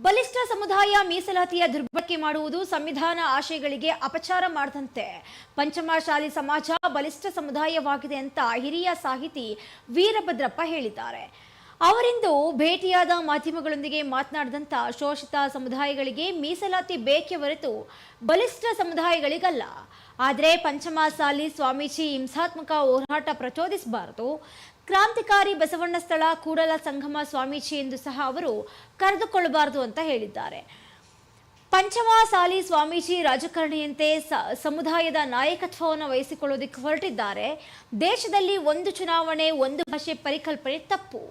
ಬಲಿಷ್ಠ ಸಮುದಾಯ ಮೀಸಲಾತಿಯ ದುರ್ಬಳಕೆ ಮಾಡುವುದು ಸಂವಿಧಾನ ಆಶಯಗಳಿಗೆ ಅಪಚಾರ ಮಾಡದಂತೆ. ಪಂಚಮಶಾಲಿ ಸಮಾಜ ಬಲಿಷ್ಠ ಸಮುದಾಯವಾಗಿದೆ ಅಂತ ಹಿರಿಯ ಸಾಹಿತಿ ವೀರಭದ್ರಪ್ಪ ಹೇಳಿದ್ದಾರೆ. ಅವರಿಂದು ಭೇಟಿಯಾದ ಮಾಧ್ಯಮಗಳೊಂದಿಗೆ ಮಾತನಾಡಿದಂಥ ಶೋಷಿತ ಸಮುದಾಯಗಳಿಗೆ ಮೀಸಲಾತಿ ಬೇಕೆ ಹೊರತು ಬಲಿಷ್ಠ ಸಮುದಾಯಗಳಿಗಲ್ಲ. ಆದರೆ ಪಂಚಮಸಾಲಿ ಸ್ವಾಮೀಜಿ ಹಿಂಸಾತ್ಮಕ ಹೋರಾಟ ಪ್ರಚೋದಿಸಬಾರದು. ಕ್ರಾಂತಿಕಾರಿ ಬಸವಣ್ಣ ಸ್ಥಳ ಕೂಡಲ ಸಂಗಮ ಸ್ವಾಮೀಜಿ ಎಂದು ಸಹ ಅವರು ಕರೆದುಕೊಳ್ಳಬಾರದು ಅಂತ ಹೇಳಿದ್ದಾರೆ. ಪಂಚಮಸಾಲಿ ಸ್ವಾಮೀಜಿ ರಾಜಕಾರಣಿಯಂತೆ ಸಮುದಾಯದ ನಾಯಕತ್ವವನ್ನು ವಹಿಸಿಕೊಳ್ಳೋದಕ್ಕೆ ಹೊರಟಿದ್ದಾರೆ. ದೇಶದಲ್ಲಿ ಒಂದು ಚುನಾವಣೆ, ಒಂದು ಭಾಷೆ ಪರಿಕಲ್ಪನೆ ತಪ್ಪು.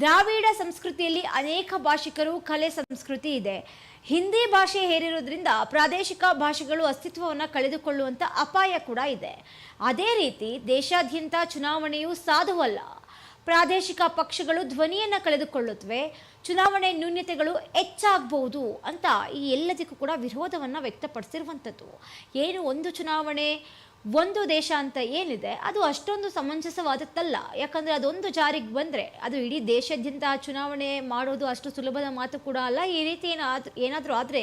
ದ್ರಾವಿಡ ಸಂಸ್ಕೃತಿಯಲ್ಲಿ ಅನೇಕ ಭಾಷಿಕರು ಕಲೆ ಸಂಸ್ಕೃತಿ ಇದೆ. ಹಿಂದಿ ಭಾಷೆ ಹೇರಿರೋದ್ರಿಂದ ಪ್ರಾದೇಶಿಕ ಭಾಷೆಗಳು ಅಸ್ತಿತ್ವವನ್ನು ಕಳೆದುಕೊಳ್ಳುವಂಥ ಅಪಾಯ ಕೂಡ ಇದೆ. ಅದೇ ರೀತಿ ದೇಶಾದ್ಯಂತ ಚುನಾವಣೆಯು ಸಾಧುವಲ್ಲ. ಪ್ರಾದೇಶಿಕ ಪಕ್ಷಗಳು ಧ್ವನಿಯನ್ನು ಕಳೆದುಕೊಳ್ಳುತ್ತವೆ. ಚುನಾವಣೆ ನ್ಯೂನ್ಯತೆಗಳು ಹೆಚ್ಚಾಗಬಹುದು ಅಂತ ಈ ಎಲ್ಲದಕ್ಕೂ ಕೂಡ ವಿರೋಧವನ್ನು ವ್ಯಕ್ತಪಡಿಸಿರುವಂಥದ್ದು ಏನು ಒಂದು ಚುನಾವಣೆ ಒಂದು ದೇಶ ಅಂತ ಏನಿದೆ, ಅದು ಅಷ್ಟೊಂದು ಸಮಂಜಸವಾದದ್ದಲ್ಲ. ಯಾಕಂದರೆ ಅದೊಂದು ಜಾರಿಗೆ ಬಂದರೆ, ಅದು ಇಡೀ ದೇಶಾದ್ಯಂತ ಚುನಾವಣೆ ಮಾಡೋದು ಅಷ್ಟು ಸುಲಭದ ಮಾತು ಕೂಡ ಅಲ್ಲ. ಈ ರೀತಿ ಏನಾದ್, ಏನಾದರೂ ಆದರೆ,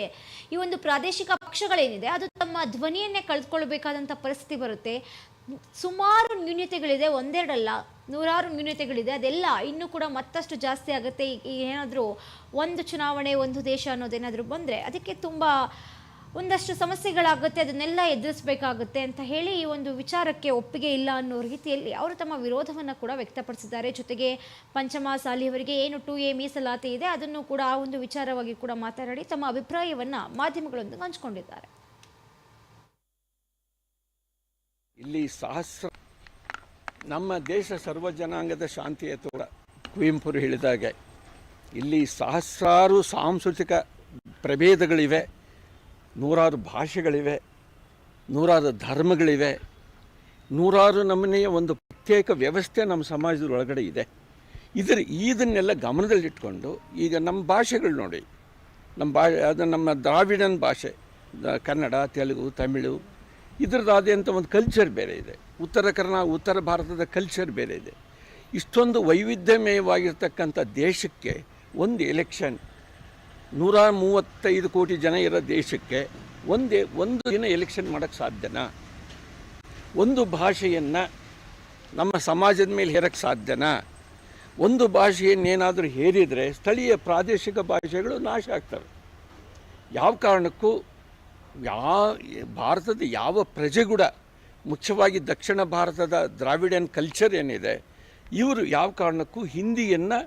ಈ ಒಂದು ಪ್ರಾದೇಶಿಕ ಪಕ್ಷಗಳೇನಿದೆ, ಅದು ತಮ್ಮ ಧ್ವನಿಯನ್ನೇ ಕಳೆದುಕೊಳ್ಬೇಕಾದಂಥ ಪರಿಸ್ಥಿತಿ ಬರುತ್ತೆ. ಸುಮಾರು ನ್ಯೂನ್ಯತೆಗಳಿದೆ ಒಂದೆರಡಲ್ಲ, ನೂರಾರು ನ್ಯೂನ್ಯತೆಗಳಿದೆ ಅದೆಲ್ಲ ಇನ್ನೂ ಕೂಡ ಮತ್ತಷ್ಟು ಜಾಸ್ತಿ ಆಗುತ್ತೆ. ಏನಾದರೂ ಒಂದು ಚುನಾವಣೆ, ಒಂದು ದೇಶ ಅನ್ನೋದೇನಾದರೂ ಬಂದರೆ, ಅದಕ್ಕೆ ತುಂಬ ಒಂದಷ್ಟು ಸಮಸ್ಯೆಗಳಾಗುತ್ತೆ, ಅದನ್ನೆಲ್ಲ ಎದುರಿಸಬೇಕಾಗುತ್ತೆ ಅಂತ ಹೇಳಿ ಈ ಒಂದು ವಿಚಾರಕ್ಕೆ ಒಪ್ಪಿಗೆ ಇಲ್ಲ ಅನ್ನೋ ರೀತಿಯಲ್ಲಿ ಅವರು ತಮ್ಮ ವಿರೋಧವನ್ನು ಕೂಡ ವ್ಯಕ್ತಪಡಿಸಿದ್ದಾರೆ. ಜೊತೆಗೆ ಪಂಚಮ ಸಾಲಿಯವರಿಗೆ ಏನು ಟು ಎ ಮೀಸಲಾತಿ ಇದೆ, ಅದನ್ನು ಕೂಡ ಆ ಒಂದು ವಿಚಾರವಾಗಿ ಕೂಡ ಮಾತನಾಡಿ ತಮ್ಮ ಅಭಿಪ್ರಾಯವನ್ನು ಮಾಧ್ಯಮಗಳೊಂದಿಗೆ ಹಂಚಿಕೊಂಡಿದ್ದಾರೆ. ಇಲ್ಲಿ ಸಹಸ್ರ, ನಮ್ಮ ದೇಶ ಸರ್ವ ಜನಾಂಗದ ಶಾಂತಿಯ ತೋಳ ಕುವೆಂಪುರು ಹೇಳಿದಾಗೆ, ಇಲ್ಲಿ ಸಹಸ್ರಾರು ಸಾಂಸ್ಕೃತಿಕ ಪ್ರಭೇದಗಳಿವೆ. ನೂರಾರು ಭಾಷೆಗಳಿವೆ, ನೂರಾರು ಧರ್ಮಗಳಿವೆ, ನೂರಾರು ನಮೂನೆಯ ಒಂದು ಪ್ರತ್ಯೇಕ ವ್ಯವಸ್ಥೆ ನಮ್ಮ ಸಮಾಜದ ಒಳಗಡೆ ಇದೆ. ಇದರ ಇದನ್ನೆಲ್ಲ ಗಮನದಲ್ಲಿಟ್ಕೊಂಡು ಈಗ ನಮ್ಮ ಭಾಷೆಗಳು ನೋಡಿ, ನಮ್ಮ ಭಾ ಅದು ನಮ್ಮ ದ್ರಾವಿಡನ್ ಭಾಷೆ ಕನ್ನಡ, ತೆಲುಗು, ತಮಿಳು ಇದರದಾದಂಥ ಒಂದು ಕಲ್ಚರ್ ಬೇರೆ ಇದೆ. ಉತ್ತರ ಕರ್ನಾ, ಉತ್ತರ ಭಾರತದ ಕಲ್ಚರ್ ಬೇರೆ ಇದೆ. ಇಷ್ಟೊಂದು ವೈವಿಧ್ಯಮಯವಾಗಿರ್ತಕ್ಕಂಥ ದೇಶಕ್ಕೆ ಒಂದು ಎಲೆಕ್ಷನ್ ನೂರ ಮೂವತ್ತೈದು ಕೋಟಿ ಜನ ಇರೋ ದೇಶಕ್ಕೆ ಒಂದೇ ಒಂದು ದಿನ ಎಲೆಕ್ಷನ್ ಮಾಡೋಕ್ಕೆ ಸಾಧ್ಯನಾ? ಒಂದು ಭಾಷೆಯನ್ನು ನಮ್ಮ ಸಮಾಜದ ಮೇಲೆ ಹೇರಕ್ಕೆ ಸಾಧ್ಯನಾ? ಒಂದು ಭಾಷೆಯನ್ನೇನಾದರೂ ಹೇರಿದರೆ ಸ್ಥಳೀಯ ಪ್ರಾದೇಶಿಕ ಭಾಷೆಗಳು ನಾಶ ಆಗ್ತವೆ. ಯಾವ ಕಾರಣಕ್ಕೂ ಯಾ, ಭಾರತದ ಯಾವ ಪ್ರಜೆ ಕೂಡ ಮುಖ್ಯವಾಗಿ ದಕ್ಷಿಣ ಭಾರತದ ದ್ರಾವಿಡಿಯನ್ ಕಲ್ಚರ್ ಏನಿದೆ, ಇವರು ಯಾವ ಕಾರಣಕ್ಕೂ ಹಿಂದಿಯನ್ನು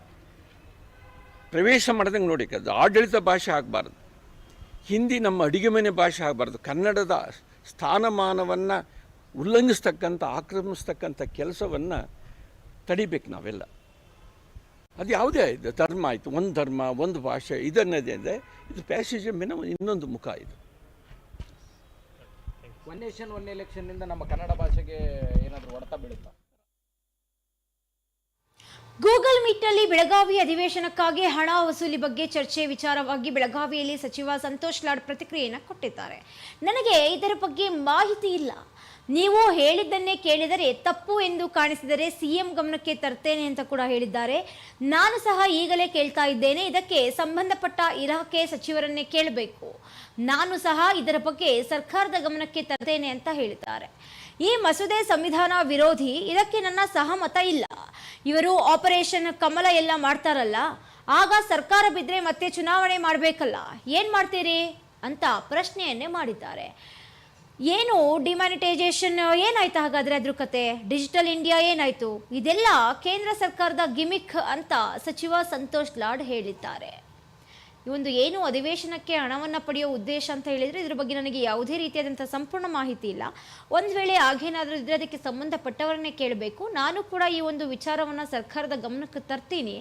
ಪ್ರವೇಶ ಮಾಡ್ದಂಗೆ ನೋಡಿ? ಅದು ಆಡಳಿತ ಭಾಷೆ ಆಗಬಾರ್ದು. ಹಿಂದಿ ನಮ್ಮ ಅಡಿಗೆ ಮನೆ ಭಾಷೆ ಆಗಬಾರ್ದು. ಕನ್ನಡದ ಸ್ಥಾನಮಾನವನ್ನು ಉಲ್ಲಂಘಿಸ್ತಕ್ಕಂಥ, ಆಕ್ರಮಿಸ್ತಕ್ಕಂಥ ಕೆಲಸವನ್ನು ತಡಿಬೇಕು ನಾವೆಲ್ಲ. ಅದು ಯಾವುದೇ ಇದು ಧರ್ಮ ಆಯಿತು. ಒಂದು ಧರ್ಮ, ಒಂದು ಭಾಷೆ, ಇದನ್ನದೇ ಅಂದರೆ ಇದು ಪ್ಯಾಸಿಸಮ್ಮಿನ ಇನ್ನೊಂದು ಮುಖ ಇದು. ಒನ್ ನೇಷನ್ ಒನ್ ಎಲೆಕ್ಷನ್ನಿಂದ ನಮ್ಮ ಕನ್ನಡ ಭಾಷೆಗೆ ಏನಾದರೂ ಹೊಡೆತ ಬೀಳುತ್ತಾ? ಗೂಗಲ್ ಮೀಟ್ನಲ್ಲಿ ಬೆಳಗಾವಿ ಅಧಿವೇಶನಕ್ಕಾಗಿ ಹಣ ವಸೂಲಿ ಬಗ್ಗೆ ಚರ್ಚೆ ವಿಚಾರವಾಗಿ ಬೆಳಗಾವಿಯಲ್ಲಿ ಸಚಿವ ಸಂತೋಷ್ ಲಾಡ್ ಪ್ರತಿಕ್ರಿಯೆಯನ್ನು ಕೊಟ್ಟಿದ್ದಾರೆ. ನನಗೆ ಇದರ ಬಗ್ಗೆ ಮಾಹಿತಿ ಇಲ್ಲ. ನೀವು ಹೇಳಿದ್ದನ್ನೇ ಕೇಳಿದರೆ ತಪ್ಪು ಎಂದು ಕಾಣಿಸಿದರೆ ಸಿಎಂ ಗಮನಕ್ಕೆ ತರ್ತೇನೆ ಅಂತ ಕೂಡ ಹೇಳಿದ್ದಾರೆ. ನಾನು ಸಹ ಈಗಲೇ ಕೇಳ್ತಾ ಇದ್ದೇನೆ. ಇದಕ್ಕೆ ಸಂಬಂಧಪಟ್ಟ ಇಲಾಖೆ ಸಚಿವರನ್ನೇ ಕೇಳಬೇಕು. ನಾನು ಸಹ ಇದರ ಬಗ್ಗೆ ಸರ್ಕಾರದ ಗಮನಕ್ಕೆ ತರ್ತೇನೆ ಅಂತ ಹೇಳಿದ್ದಾರೆ. ಈ ಮಸೂದೆ ಸಂವಿಧಾನ ವಿರೋಧಿ, ಇದಕ್ಕೆ ನನ್ನ ಸಹಮತ ಇಲ್ಲ. ಇವರು ಆಪರೇಷನ್ ಕಮಲ ಎಲ್ಲ ಮಾಡ್ತಾರಲ್ಲ, ಆಗ ಸರ್ಕಾರ ಬಿದ್ದರೆ ಮತ್ತೆ ಚುನಾವಣೆ ಮಾಡಬೇಕಲ್ಲ. ಏನು ಮಾಡ್ತೀರಿ? ಅಂತ ಪ್ರಶ್ನೆಯನ್ನೇ ಮಾಡಿದ್ದಾರೆ. ಏನು ಡಿಮಾನಿಟೈಸೇಷನ್ ಏನಾಯ್ತು ಹಾಗಾದ್ರೆ ಅದ್ರ ಕತೆ? ಡಿಜಿಟಲ್ ಇಂಡಿಯಾ ಏನಾಯ್ತು? ಇದೆಲ್ಲ ಕೇಂದ್ರ ಸರ್ಕಾರದ ಗಿಮಿಕ್ ಅಂತ ಸಚಿವ ಸಂತೋಷ್ ಲಾಡ್ ಹೇಳಿದ್ದಾರೆ. ಈ ಒಂದು ಏನು ಅಧಿವೇಶನಕ್ಕೆ ಹಣವನ್ನು ಪಡೆಯೋ ಉದ್ದೇಶ ಅಂತ ಹೇಳಿದರೆ ಇದ್ರ ಬಗ್ಗೆ ನನಗೆ ಯಾವುದೇ ರೀತಿಯಾದಂಥ ಸಂಪೂರ್ಣ ಮಾಹಿತಿ ಇಲ್ಲ. ಒಂದು ವೇಳೆ ಆಗೇನಾದರೂ ಇದ್ದರೆ ಅದಕ್ಕೆ ಸಂಬಂಧಪಟ್ಟವರನ್ನೇ ಕೇಳಬೇಕು. ನಾನು ಕೂಡ ಈ ಒಂದು ವಿಚಾರವನ್ನು ಸರ್ಕಾರದ ಗಮನಕ್ಕೆ ತರ್ತೀನಿ.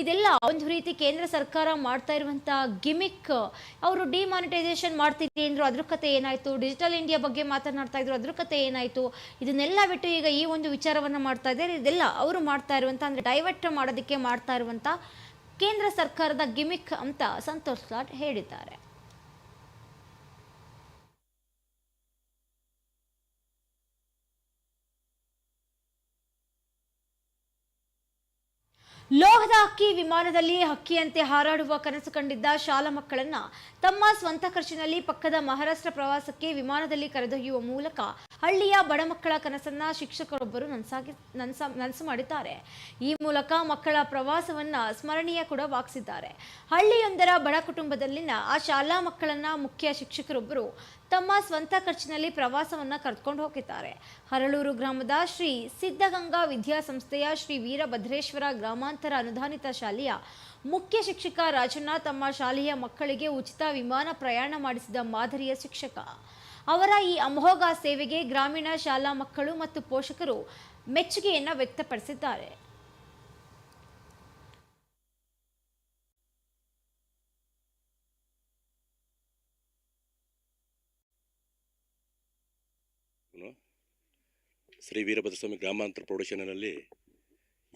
ಇದೆಲ್ಲ ಒಂದು ರೀತಿ ಕೇಂದ್ರ ಸರ್ಕಾರ ಮಾಡ್ತಾ ಇರುವಂಥ ಗಿಮಿಕ್, ಅವರು ಡಿಮಾನಿಟೈಸೇಷನ್ ಮಾಡ್ತಿದ್ದೆ ಅಂದರು ಅದ್ರ ಕತೆ ಏನಾಯಿತು? ಡಿಜಿಟಲ್ ಇಂಡಿಯಾ ಬಗ್ಗೆ ಮಾತನಾಡ್ತಾ ಇದ್ರು ಅದ್ರ ಕತೆ ಏನಾಯಿತು? ಇದನ್ನೆಲ್ಲ ಬಿಟ್ಟು ಈಗ ಈ ಒಂದು ವಿಚಾರವನ್ನು ಮಾಡ್ತಾ ಇದ್ದಾರೆ. ಇದೆಲ್ಲ ಅವರು ಮಾಡ್ತಾ ಇರುವಂಥ ಅಂದರೆ ಡೈವರ್ಟ್ ಮಾಡೋದಕ್ಕೆ ಮಾಡ್ತಾ ಇರುವಂಥ ಕೇಂದ್ರ ಸರ್ಕಾರದ ಗಿಮಿಕ್ ಅಂತ ಸಂತೋಷ್ ಲಾಟ್ ಹೇಳಿದ್ದಾರೆ. ಲೋಹದ ಹಕ್ಕಿ ವಿಮಾನದಲ್ಲಿ ಹಕ್ಕಿಯಂತೆ ಹಾರಾಡುವ ಕನಸು ಕಂಡಿದ್ದ ಶಾಲಾ ಮಕ್ಕಳನ್ನ ತಮ್ಮ ಸ್ವಂತ ಖರ್ಚಿನಲ್ಲಿ ಪಕ್ಕದ ಮಹಾರಾಷ್ಟ್ರ ಪ್ರವಾಸಕ್ಕೆ ವಿಮಾನದಲ್ಲಿ ಕರೆದೊಯ್ಯುವ ಮೂಲಕ ಹಳ್ಳಿಯ ಬಡ ಮಕ್ಕಳ ಕನಸನ್ನ ಶಿಕ್ಷಕರೊಬ್ಬರು ನನಸಾಗಿ ನನ್ಸ ನನಸು ಮಾಡಿದ್ದಾರೆ. ಈ ಮೂಲಕ ಮಕ್ಕಳ ಪ್ರವಾಸವನ್ನ ಸ್ಮರಣೀಯ ಕೂಡ ವಾಕ್ಸಿದ್ದಾರೆ ಹಳ್ಳಿಯೊಂದರ ಬಡ ಕುಟುಂಬದಲ್ಲಿನ ಆ ಶಾಲಾ ಮಕ್ಕಳನ್ನ ಮುಖ್ಯ ಶಿಕ್ಷಕರೊಬ್ಬರು ತಮ್ಮ ಸ್ವಂತ ಖರ್ಚಿನಲ್ಲಿ ಪ್ರವಾಸವನ್ನು ಕರೆದುಕೊಂಡು ಹೋಗಿದ್ದಾರೆ. ಹರಳೂರು ಗ್ರಾಮದ ಶ್ರೀ ಸಿದ್ಧಗಂಗಾ ವಿದ್ಯಾಸಂಸ್ಥೆಯ ಶ್ರೀ ವೀರಭದ್ರೇಶ್ವರ ಗ್ರಾಮಾಂತರ ಅನುದಾನಿತ ಶಾಲೆಯ ಮುಖ್ಯ ಶಿಕ್ಷಕ ರಾಜಣ್ಣ ತಮ್ಮ ಶಾಲೆಯ ಮಕ್ಕಳಿಗೆ ಉಚಿತ ವಿಮಾನ ಪ್ರಯಾಣ ಮಾಡಿಸಿದ ಮಾದರಿಯ ಶಿಕ್ಷಕ. ಅವರ ಈ ಅಮೋಘ ಸೇವೆಗೆ ಗ್ರಾಮೀಣ ಶಾಲಾ ಮಕ್ಕಳು ಮತ್ತು ಪೋಷಕರು ಮೆಚ್ಚುಗೆಯನ್ನು ವ್ಯಕ್ತಪಡಿಸಿದ್ದಾರೆ. ಶ್ರೀ ವೀರಭದ್ರಸ್ವಾಮಿ ಗ್ರಾಮಾಂತರ ಪ್ರೌಢಶಾಲೆಯಲ್ಲಿ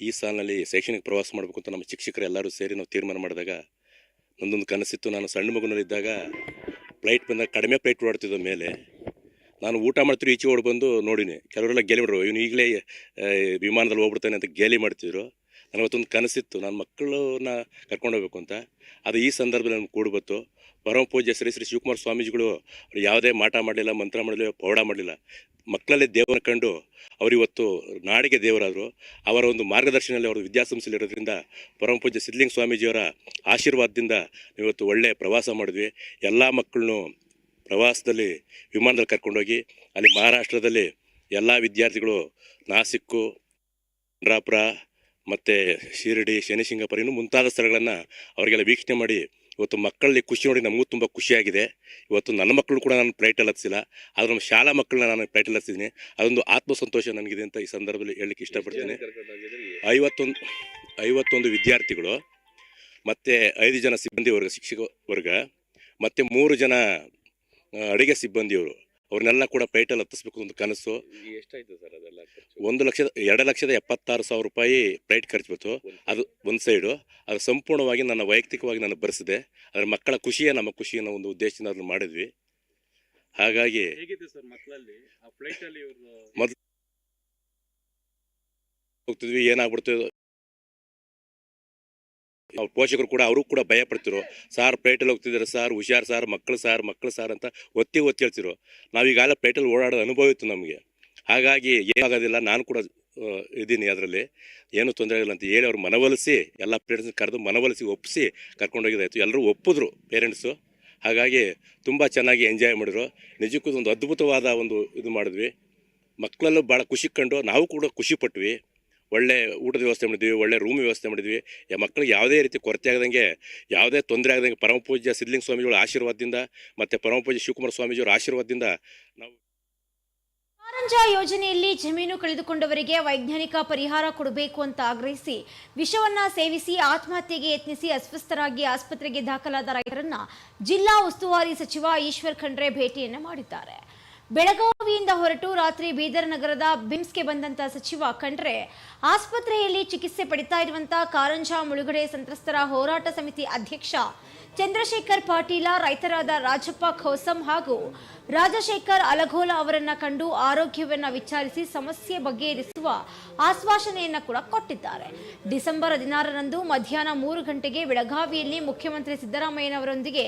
ಈ ಸಾಲಿನಲ್ಲಿ ಶೈಕ್ಷಣಿಕ ಪ್ರವಾಸ ಮಾಡಬೇಕು ಅಂತ ನಮ್ಮ ಶಿಕ್ಷಕರು ಎಲ್ಲರೂ ಸೇರಿ ನಾವು ತೀರ್ಮಾನ ಮಾಡಿದಾಗ ನಂದೊಂದು ಕನಸಿತ್ತು. ನಾನು ಸಣ್ಣ ಮಗುನಲ್ಲಿದ್ದಾಗ ಫ್ಲೈಟ್ ಬಂದಾಗ ಕಡಿಮೆ ಫ್ಲೈಟ್ ಓಡಾಡ್ತಿದ್ದ ಮೇಲೆ ನಾನು ಊಟ ಮಾಡ್ತಿರೋ ಈಚೆ ಓಡಿ ಬಂದು ನೋಡಿನಿ. ಕೆಲವರೆಲ್ಲ ಗೇಲಿ ಮಾಡಿದ್ರು. ಇವನು ಈಗಲೇ ವಿಮಾನದಲ್ಲಿ ಹೋಗ್ಬಿಡ್ತಾನೆ ಅಂತ ಗೇಲಿ ಮಾಡ್ತಿದ್ರು. ನನಗತ್ತೊಂದು ಕನಸಿತ್ತು. ನನ್ನ ಮಕ್ಕಳನ್ನ ಕರ್ಕೊಂಡು ಹೋಗ್ಬೇಕು ಅಂತ. ಅದು ಈ ಸಂದರ್ಭದಲ್ಲಿ ನನಗೆ ಕೂಡಿ ಬಂತು ಪರಮ ಪೂಜೆ ಶ್ರೀ ಶ್ರೀ ಶಿವಕುಮಾರ್ ಸ್ವಾಮೀಜಿಗಳು ಯಾವುದೇ ಮಾಟ ಮಾಡಲಿಲ್ಲ, ಮಂತ್ರ ಮಾಡಲಿಲ್ಲ, ಪೌಡ ಮಾಡಲಿಲ್ಲ. ಮಕ್ಕಳಲ್ಲೇ ದೇವರ ಕಂಡು ಅವರಿವತ್ತು ನಾಡಿಗೆ ದೇವರಾದರು, ಅವರ ಒಂದು ಮಾರ್ಗದರ್ಶನದಲ್ಲಿ ಅವರು ವಿದ್ಯಾಸಂಸ್ಥೆಯಲ್ಲಿ ಇರೋದ್ರಿಂದ ಪರಮ ಪೂಜ್ಯ ಸಿದ್ಧಲಿಂಗ ಸ್ವಾಮೀಜಿಯವರ ಆಶೀರ್ವಾದದಿಂದ ಇವತ್ತು ಒಳ್ಳೆಯ ಪ್ರವಾಸ ಮಾಡಿದ್ವಿ. ಎಲ್ಲ ಮಕ್ಕಳನ್ನು ಪ್ರವಾಸದಲ್ಲಿ, ವಿಮಾನದಲ್ಲಿ ಕರ್ಕೊಂಡೋಗಿ, ಅಲ್ಲಿ ಮಹಾರಾಷ್ಟ್ರದಲ್ಲಿ ಎಲ್ಲ ವಿದ್ಯಾರ್ಥಿಗಳು ನಾಸಿಕ್ಕು ಪಂಡ್ರಾಪುರ ಮತ್ತು ಶಿರಡಿ ಶನಿಸಿಂಗಪುರ ಇನ್ನೂ ಮುಂತಾದ ಸ್ಥಳಗಳನ್ನು ಅವರಿಗೆಲ್ಲ ವೀಕ್ಷಣೆ ಮಾಡಿ ಇವತ್ತು ಮಕ್ಕಳಲ್ಲಿ ಖುಷಿ ನೋಡಿ ನಮಗೂ ತುಂಬ ಖುಷಿಯಾಗಿದೆ. ಇವತ್ತು ನನ್ನ ಮಕ್ಕಳು ಕೂಡ ನಾನು ಫ್ಲೈಟಲ್ಲಿ ಹತ್ತಿಸಿಲ್ಲ ಆದರೆ ನಮ್ಮ ಶಾಲಾ ಮಕ್ಕಳನ್ನ ನಾನು ಫ್ಲೈಟಲ್ಲಿ ಹತ್ತಿದ್ದೀನಿ ಅದೊಂದು ಆತ್ಮಸಂತೋಷ ನನಗಿದೆ ಅಂತ ಈ ಸಂದರ್ಭದಲ್ಲಿ ಹೇಳಲಿಕ್ಕೆ ಇಷ್ಟಪಡ್ತೀನಿ. ಐವತ್ತೊಂದು ಐವತ್ತೊಂದು ವಿದ್ಯಾರ್ಥಿಗಳು ಮತ್ತು ಐದು ಜನ ಸಿಬ್ಬಂದಿ ವರ್ಗ ಶಿಕ್ಷಕ ವರ್ಗ ಮತ್ತು ಮೂರು ಜನ ಅಡುಗೆ ಸಿಬ್ಬಂದಿಯವರು. ಅವ್ರನ್ನೆಲ್ಲ ಕೂಡ ಫ್ಲೈಟಲ್ಲಿ ಹತ್ತಿಸ್ಬೇಕು ಒಂದು ಕನಸು. ಎಷ್ಟಾಯ್ತು ಸರ್ ಅದೆಲ್ಲ ಒಂದು ಲಕ್ಷದ ಎರಡು ಲಕ್ಷದ ಎಪ್ಪತ್ತಾರು ಸಾವಿರ ರೂಪಾಯಿ ಫ್ಲೈಟ್ ಖರ್ಚು ಬಂತು ಅದು ಒಂದು ಸೈಡು. ಅದು ಸಂಪೂರ್ಣವಾಗಿ ನನ್ನ ವೈಯಕ್ತಿಕವಾಗಿ ನಾನು ಬರೆಸಿದೆ. ಅದರ ಮಕ್ಕಳ ಖುಷಿಯೇ ನಮ್ಮ ಖುಷಿ ಅನ್ನೋ ಒಂದು ಉದ್ದೇಶದಿಂದ ಅದನ್ನು ಮಾಡಿದ್ವಿ. ಹಾಗಾಗಿ ಮೊದಲು ಹೋಗ್ತಿದ್ವಿ ಏನಾಗ್ಬಿಡ್ತದೆ ಅವ್ರ ಪೋಷಕರು ಕೂಡ ಅವರು ಕೂಡ ಭಯ ಪಡ್ತಿರು, ಸಾರ್ ಪ್ಲೇಟಲ್ಲಿ ಹೋಗ್ತಿದ್ದಾರೆ ಸರ್, ಹುಷಾರ್ ಸಾರ್ ಮಕ್ಕಳು ಸಾರ್ ಮಕ್ಕಳು ಸಾರ್ ಅಂತ ಒತ್ತಿ ಒತ್ತಿ ಹೇಳ್ತಿರು. ನಾವೀಗಾಗಲೇ ಪ್ಲೇಟಲ್ಲಿ ಓಡಾಡೋ ಅನುಭವ ಇತ್ತು ನಮಗೆ. ಹಾಗಾಗಿ ಏನಾಗೋದಿಲ್ಲ ನಾನು ಕೂಡ ಇದ್ದೀನಿ ಅದರಲ್ಲಿ. ಏನು ತೊಂದರೆ ಇಲ್ಲ ಅಂತ ಹೇಳಿ ಅವ್ರು ಮನವೊಲಿಸಿ, ಎಲ್ಲ ಪೇರೆಂಟ್ಸ್ ಕರೆದು ಮನವೊಲಿಸಿ ಒಪ್ಪಿಸಿ ಕರ್ಕೊಂಡೋಗಿದ್ದಾಯಿತು. ಎಲ್ಲರೂ ಒಪ್ಪಿದ್ರು ಪೇರೆಂಟ್ಸು ಹಾಗಾಗಿ ತುಂಬ ಚೆನ್ನಾಗಿ ಎಂಜಾಯ್ ಮಾಡಿದ್ರು ನಿಜಕ್ಕೂ ಒಂದು ಅದ್ಭುತವಾದ ಒಂದು ಇದು ಮಾಡಿದ್ವಿ. ಮಕ್ಕಳಲ್ಲೂ ಭಾಳ ಖುಷಿ ಕಂಡು, ನಾವು ಕೂಡ ಖುಷಿ ಪಟ್ವಿ. ಒಳ್ಳೆ ಊಟದ ವ್ಯವಸ್ಥೆ ಮಾಡಿದ್ವಿ, ಒಳ್ಳೆ ರೂಮ್ ವ್ಯವಸ್ಥೆ ಮಾಡಿದ್ವಿ. ಯಾ ಮಕ್ಕಳಿಗೆ ಯಾವುದೇ ರೀತಿ ಕೊರತೆ ಆಗದಂಗೆ, ಯಾವುದೇ ತೊಂದರೆ ಆಗದಂಗೆ ಪರಮ ಪೂಜ್ಯ ಸಿದ್ಧಲಿಂಗ ಸ್ವಾಮಿಗಳ ಆಶೀರ್ವಾದದಿಂದ ಮತ್ತು ಪರಮ ಪೂಜ್ಯ ಶಿವಕುಮಾರ ಸ್ವಾಮೀಜಿಯವರ ಆಶೀರ್ವಾದದಿಂದ ನಾವು ಕಾರಂಜಾ ಯೋಜನೆಯಲ್ಲಿ ಜಮೀನು ಕಳೆದುಕೊಂಡವರಿಗೆ ವೈಜ್ಞಾನಿಕ ಪರಿಹಾರ ಕೊಡಬೇಕು ಅಂತ ಆಗ್ರಹಿಸಿ, ವಿಷವನ್ನ ಸೇವಿಸಿ, ಆತ್ಮಹತ್ಯೆಗೆ ಯತ್ನಿಸಿ ಅಸ್ವಸ್ಥರಾಗಿ ಆಸ್ಪತ್ರೆಗೆ ದಾಖಲಾದ ರೈತರನ್ನ ಜಿಲ್ಲಾ ಉಸ್ತುವಾರಿ ಸಚಿವ ಈಶ್ವರ್ ಖಂಡ್ರೆ ಭೇಟಿಯನ್ನ ಮಾಡಿದ್ದಾರೆ. ಬೆಳಗಾವಿಯಿಂದ ಹೊರಟು ರಾತ್ರಿ ಬೀದರ್ ನಗರದ ಬಿಮ್ಸ್ಗೆ ಬಂದಂತ ಸಚಿವ ಖಂಡ್ರೆ ಆಸ್ಪತ್ರೆಯಲ್ಲಿ ಚಿಕಿತ್ಸೆ ಪಡಿತಾ ಇರುವಂತ ಕಾರಂಜಾ ಮುಳುಗಡೆ ಸಂತ್ರಸ್ತರ ಹೋರಾಟ ಸಮಿತಿ ಅಧ್ಯಕ್ಷ ಚಂದ್ರಶೇಖರ್ ಪಾಟೀಲ, ರೈತರಾದ ರಾಜಪ್ಪ ಖೋಸಂ ಹಾಗೂ ರಾಜಶೇಖರ್ ಅಲಘೋಲ ಅವರನ್ನ ಕಂಡು ಆರೋಗ್ಯವನ್ನ ವಿಚಾರಿಸಿ ಸಮಸ್ಯೆ ಬಗೆಹರಿಸುವ ಆಶ್ವಾಸನೆಯನ್ನ ಕೂಡ ಕೊಟ್ಟಿದ್ದಾರೆ. ಡಿಸೆಂಬರ್ ಹದಿನಾರರಂದು ಮಧ್ಯಾಹ್ನ ಮೂರು ಗಂಟೆಗೆ ಬೆಳಗಾವಿಯಲ್ಲಿ ಮುಖ್ಯಮಂತ್ರಿ ಸಿದ್ದರಾಮಯ್ಯನವರೊಂದಿಗೆ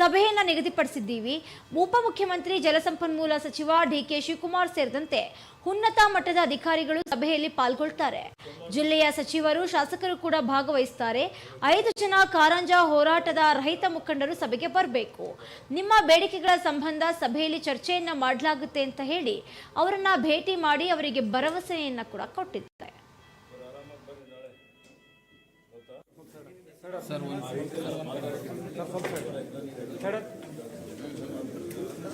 ಸಭೆಯನ್ನ ನಿಗದಿಪಡಿಸಿದ್ದೀವಿ. ಉಪಮುಖ್ಯಮಂತ್ರಿ ಜಲಸಂಪನ್ಮೂಲ ಸಚಿವ ಡಿಕೆ ಶಿವಕುಮಾರ್ ಸೇರಿದಂತೆ ಉನ್ನತ ಮಟ್ಟದ ಅಧಿಕಾರಿಗಳು ಸಭೆಯಲ್ಲಿ ಪಾಲ್ಗೊಳ್ತಾರೆ ಜಿಲ್ಲೆಯ ಸಚಿವರು ಶಾಸಕರು ಕೂಡ ಭಾಗವಹಿಸುತ್ತಾರೆ ಐದು ಜನ ಕಾರಂಜ ಹೋರಾಟದ ರೈತ ಮುಖಂಡರು ಸಭೆಗೆ ಬರಬೇಕು ನಿಮ್ಮ ಬೇಡಿಕೆಗಳ ಸಂಬಂಧ ಸಭೆಯಲ್ಲಿ ಚರ್ಚೆಯನ್ನ ಮಾಡಲಾಗುತ್ತೆ ಅಂತ ಹೇಳಿ ಅವರನ್ನ ಭೇಟಿ ಮಾಡಿ ಅವರಿಗೆ ಭರವಸೆಯನ್ನ ಕೂಡ ಕೊಟ್ಟಿದ್ದಾರೆ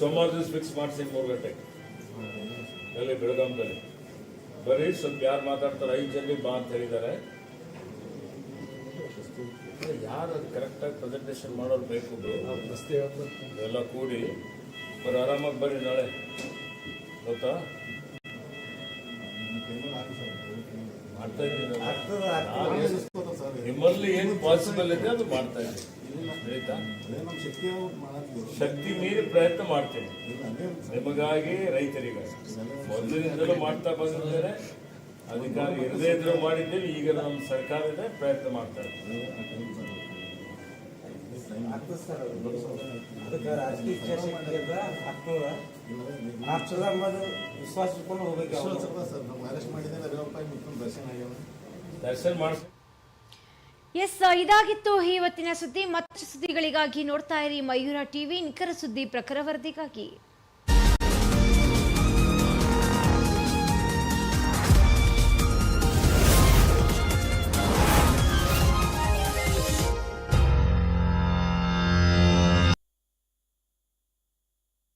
ಸೋಮವಾರ ದಿವಸ ಫಿಕ್ಸ್ ಮಾಡಿಸಿ ಮೂರು ಗಂಟೆಗೆ. ಎಲ್ಲಿ ಬೆಳಗಾಂದಲ್ಲಿ ಬರೀ ಸ್ವಲ್ಪ ಯಾರು ಮಾತಾಡ್ತಾರೆ ಐದು ಜನರಿಗೆ ಬಾ ಅಂತ ಹೇಳಿದ್ದಾರೆ. ಯಾರು ಅದು ಕರೆಕ್ಟಾಗಿ ಪ್ರೆಸೆಂಟೇಷನ್ ಮಾಡೋರು ಬೇಕು. ಎಲ್ಲ ಕೂಡಿ. ಬರೀ ಆರಾಮಾಗಿ ಬರ್ರಿ ನಾಳೆ. ಗೊತ್ತಾ? ಮಾಡ್ತಾ ಇದ್ದೀನಿ. ನಿಮ್ಮಲ್ಲಿ ಏನು ಪಾಸಿಬಲ್ ಇದೆ ಅದು ಮಾಡ್ತಾ ಆಯ್ತಾ? ಶಕ್ತಿ ಮೀರಿ ಪ್ರಯತ್ನ ಮಾಡ್ತೀನಿ. ನಿಮಗಾಗಿ ರೈತರಿಗಾಗಿ. ಮೊದಲಿನಿಂದಲೂ ಮಾಡ್ತಾ ಬಂದಿದ್ದೇನೆ ಅಧಿಕಾರಿ ಇರದೇ ಇದ್ರೂ ಮಾಡಿದ್ದೇವೆ. ಈಗ ನಮ್ಮ ಸರ್ಕಾರ ಇದೆ ಪ್ರಯತ್ನ ಮಾಡ್ತಾ ಇದ್ದೀವಿ ದರ್ಶನ ಮಾಡಿಸ್. ಎಸ್ ಇದಾಗಿತ್ತು. ಇವತ್ತಿನ ಸುದ್ದಿ ಮತ್ತಷ್ಟು ಸುದ್ದಿಗಳಿಗಾಗಿ ನೋಡ್ತಾ ಇರಿ ಮಯೂರ ಟಿವಿ ನಿಖರ ಸುದ್ದಿ ಪ್ರಖರ ವರದಿಗಾಗಿ.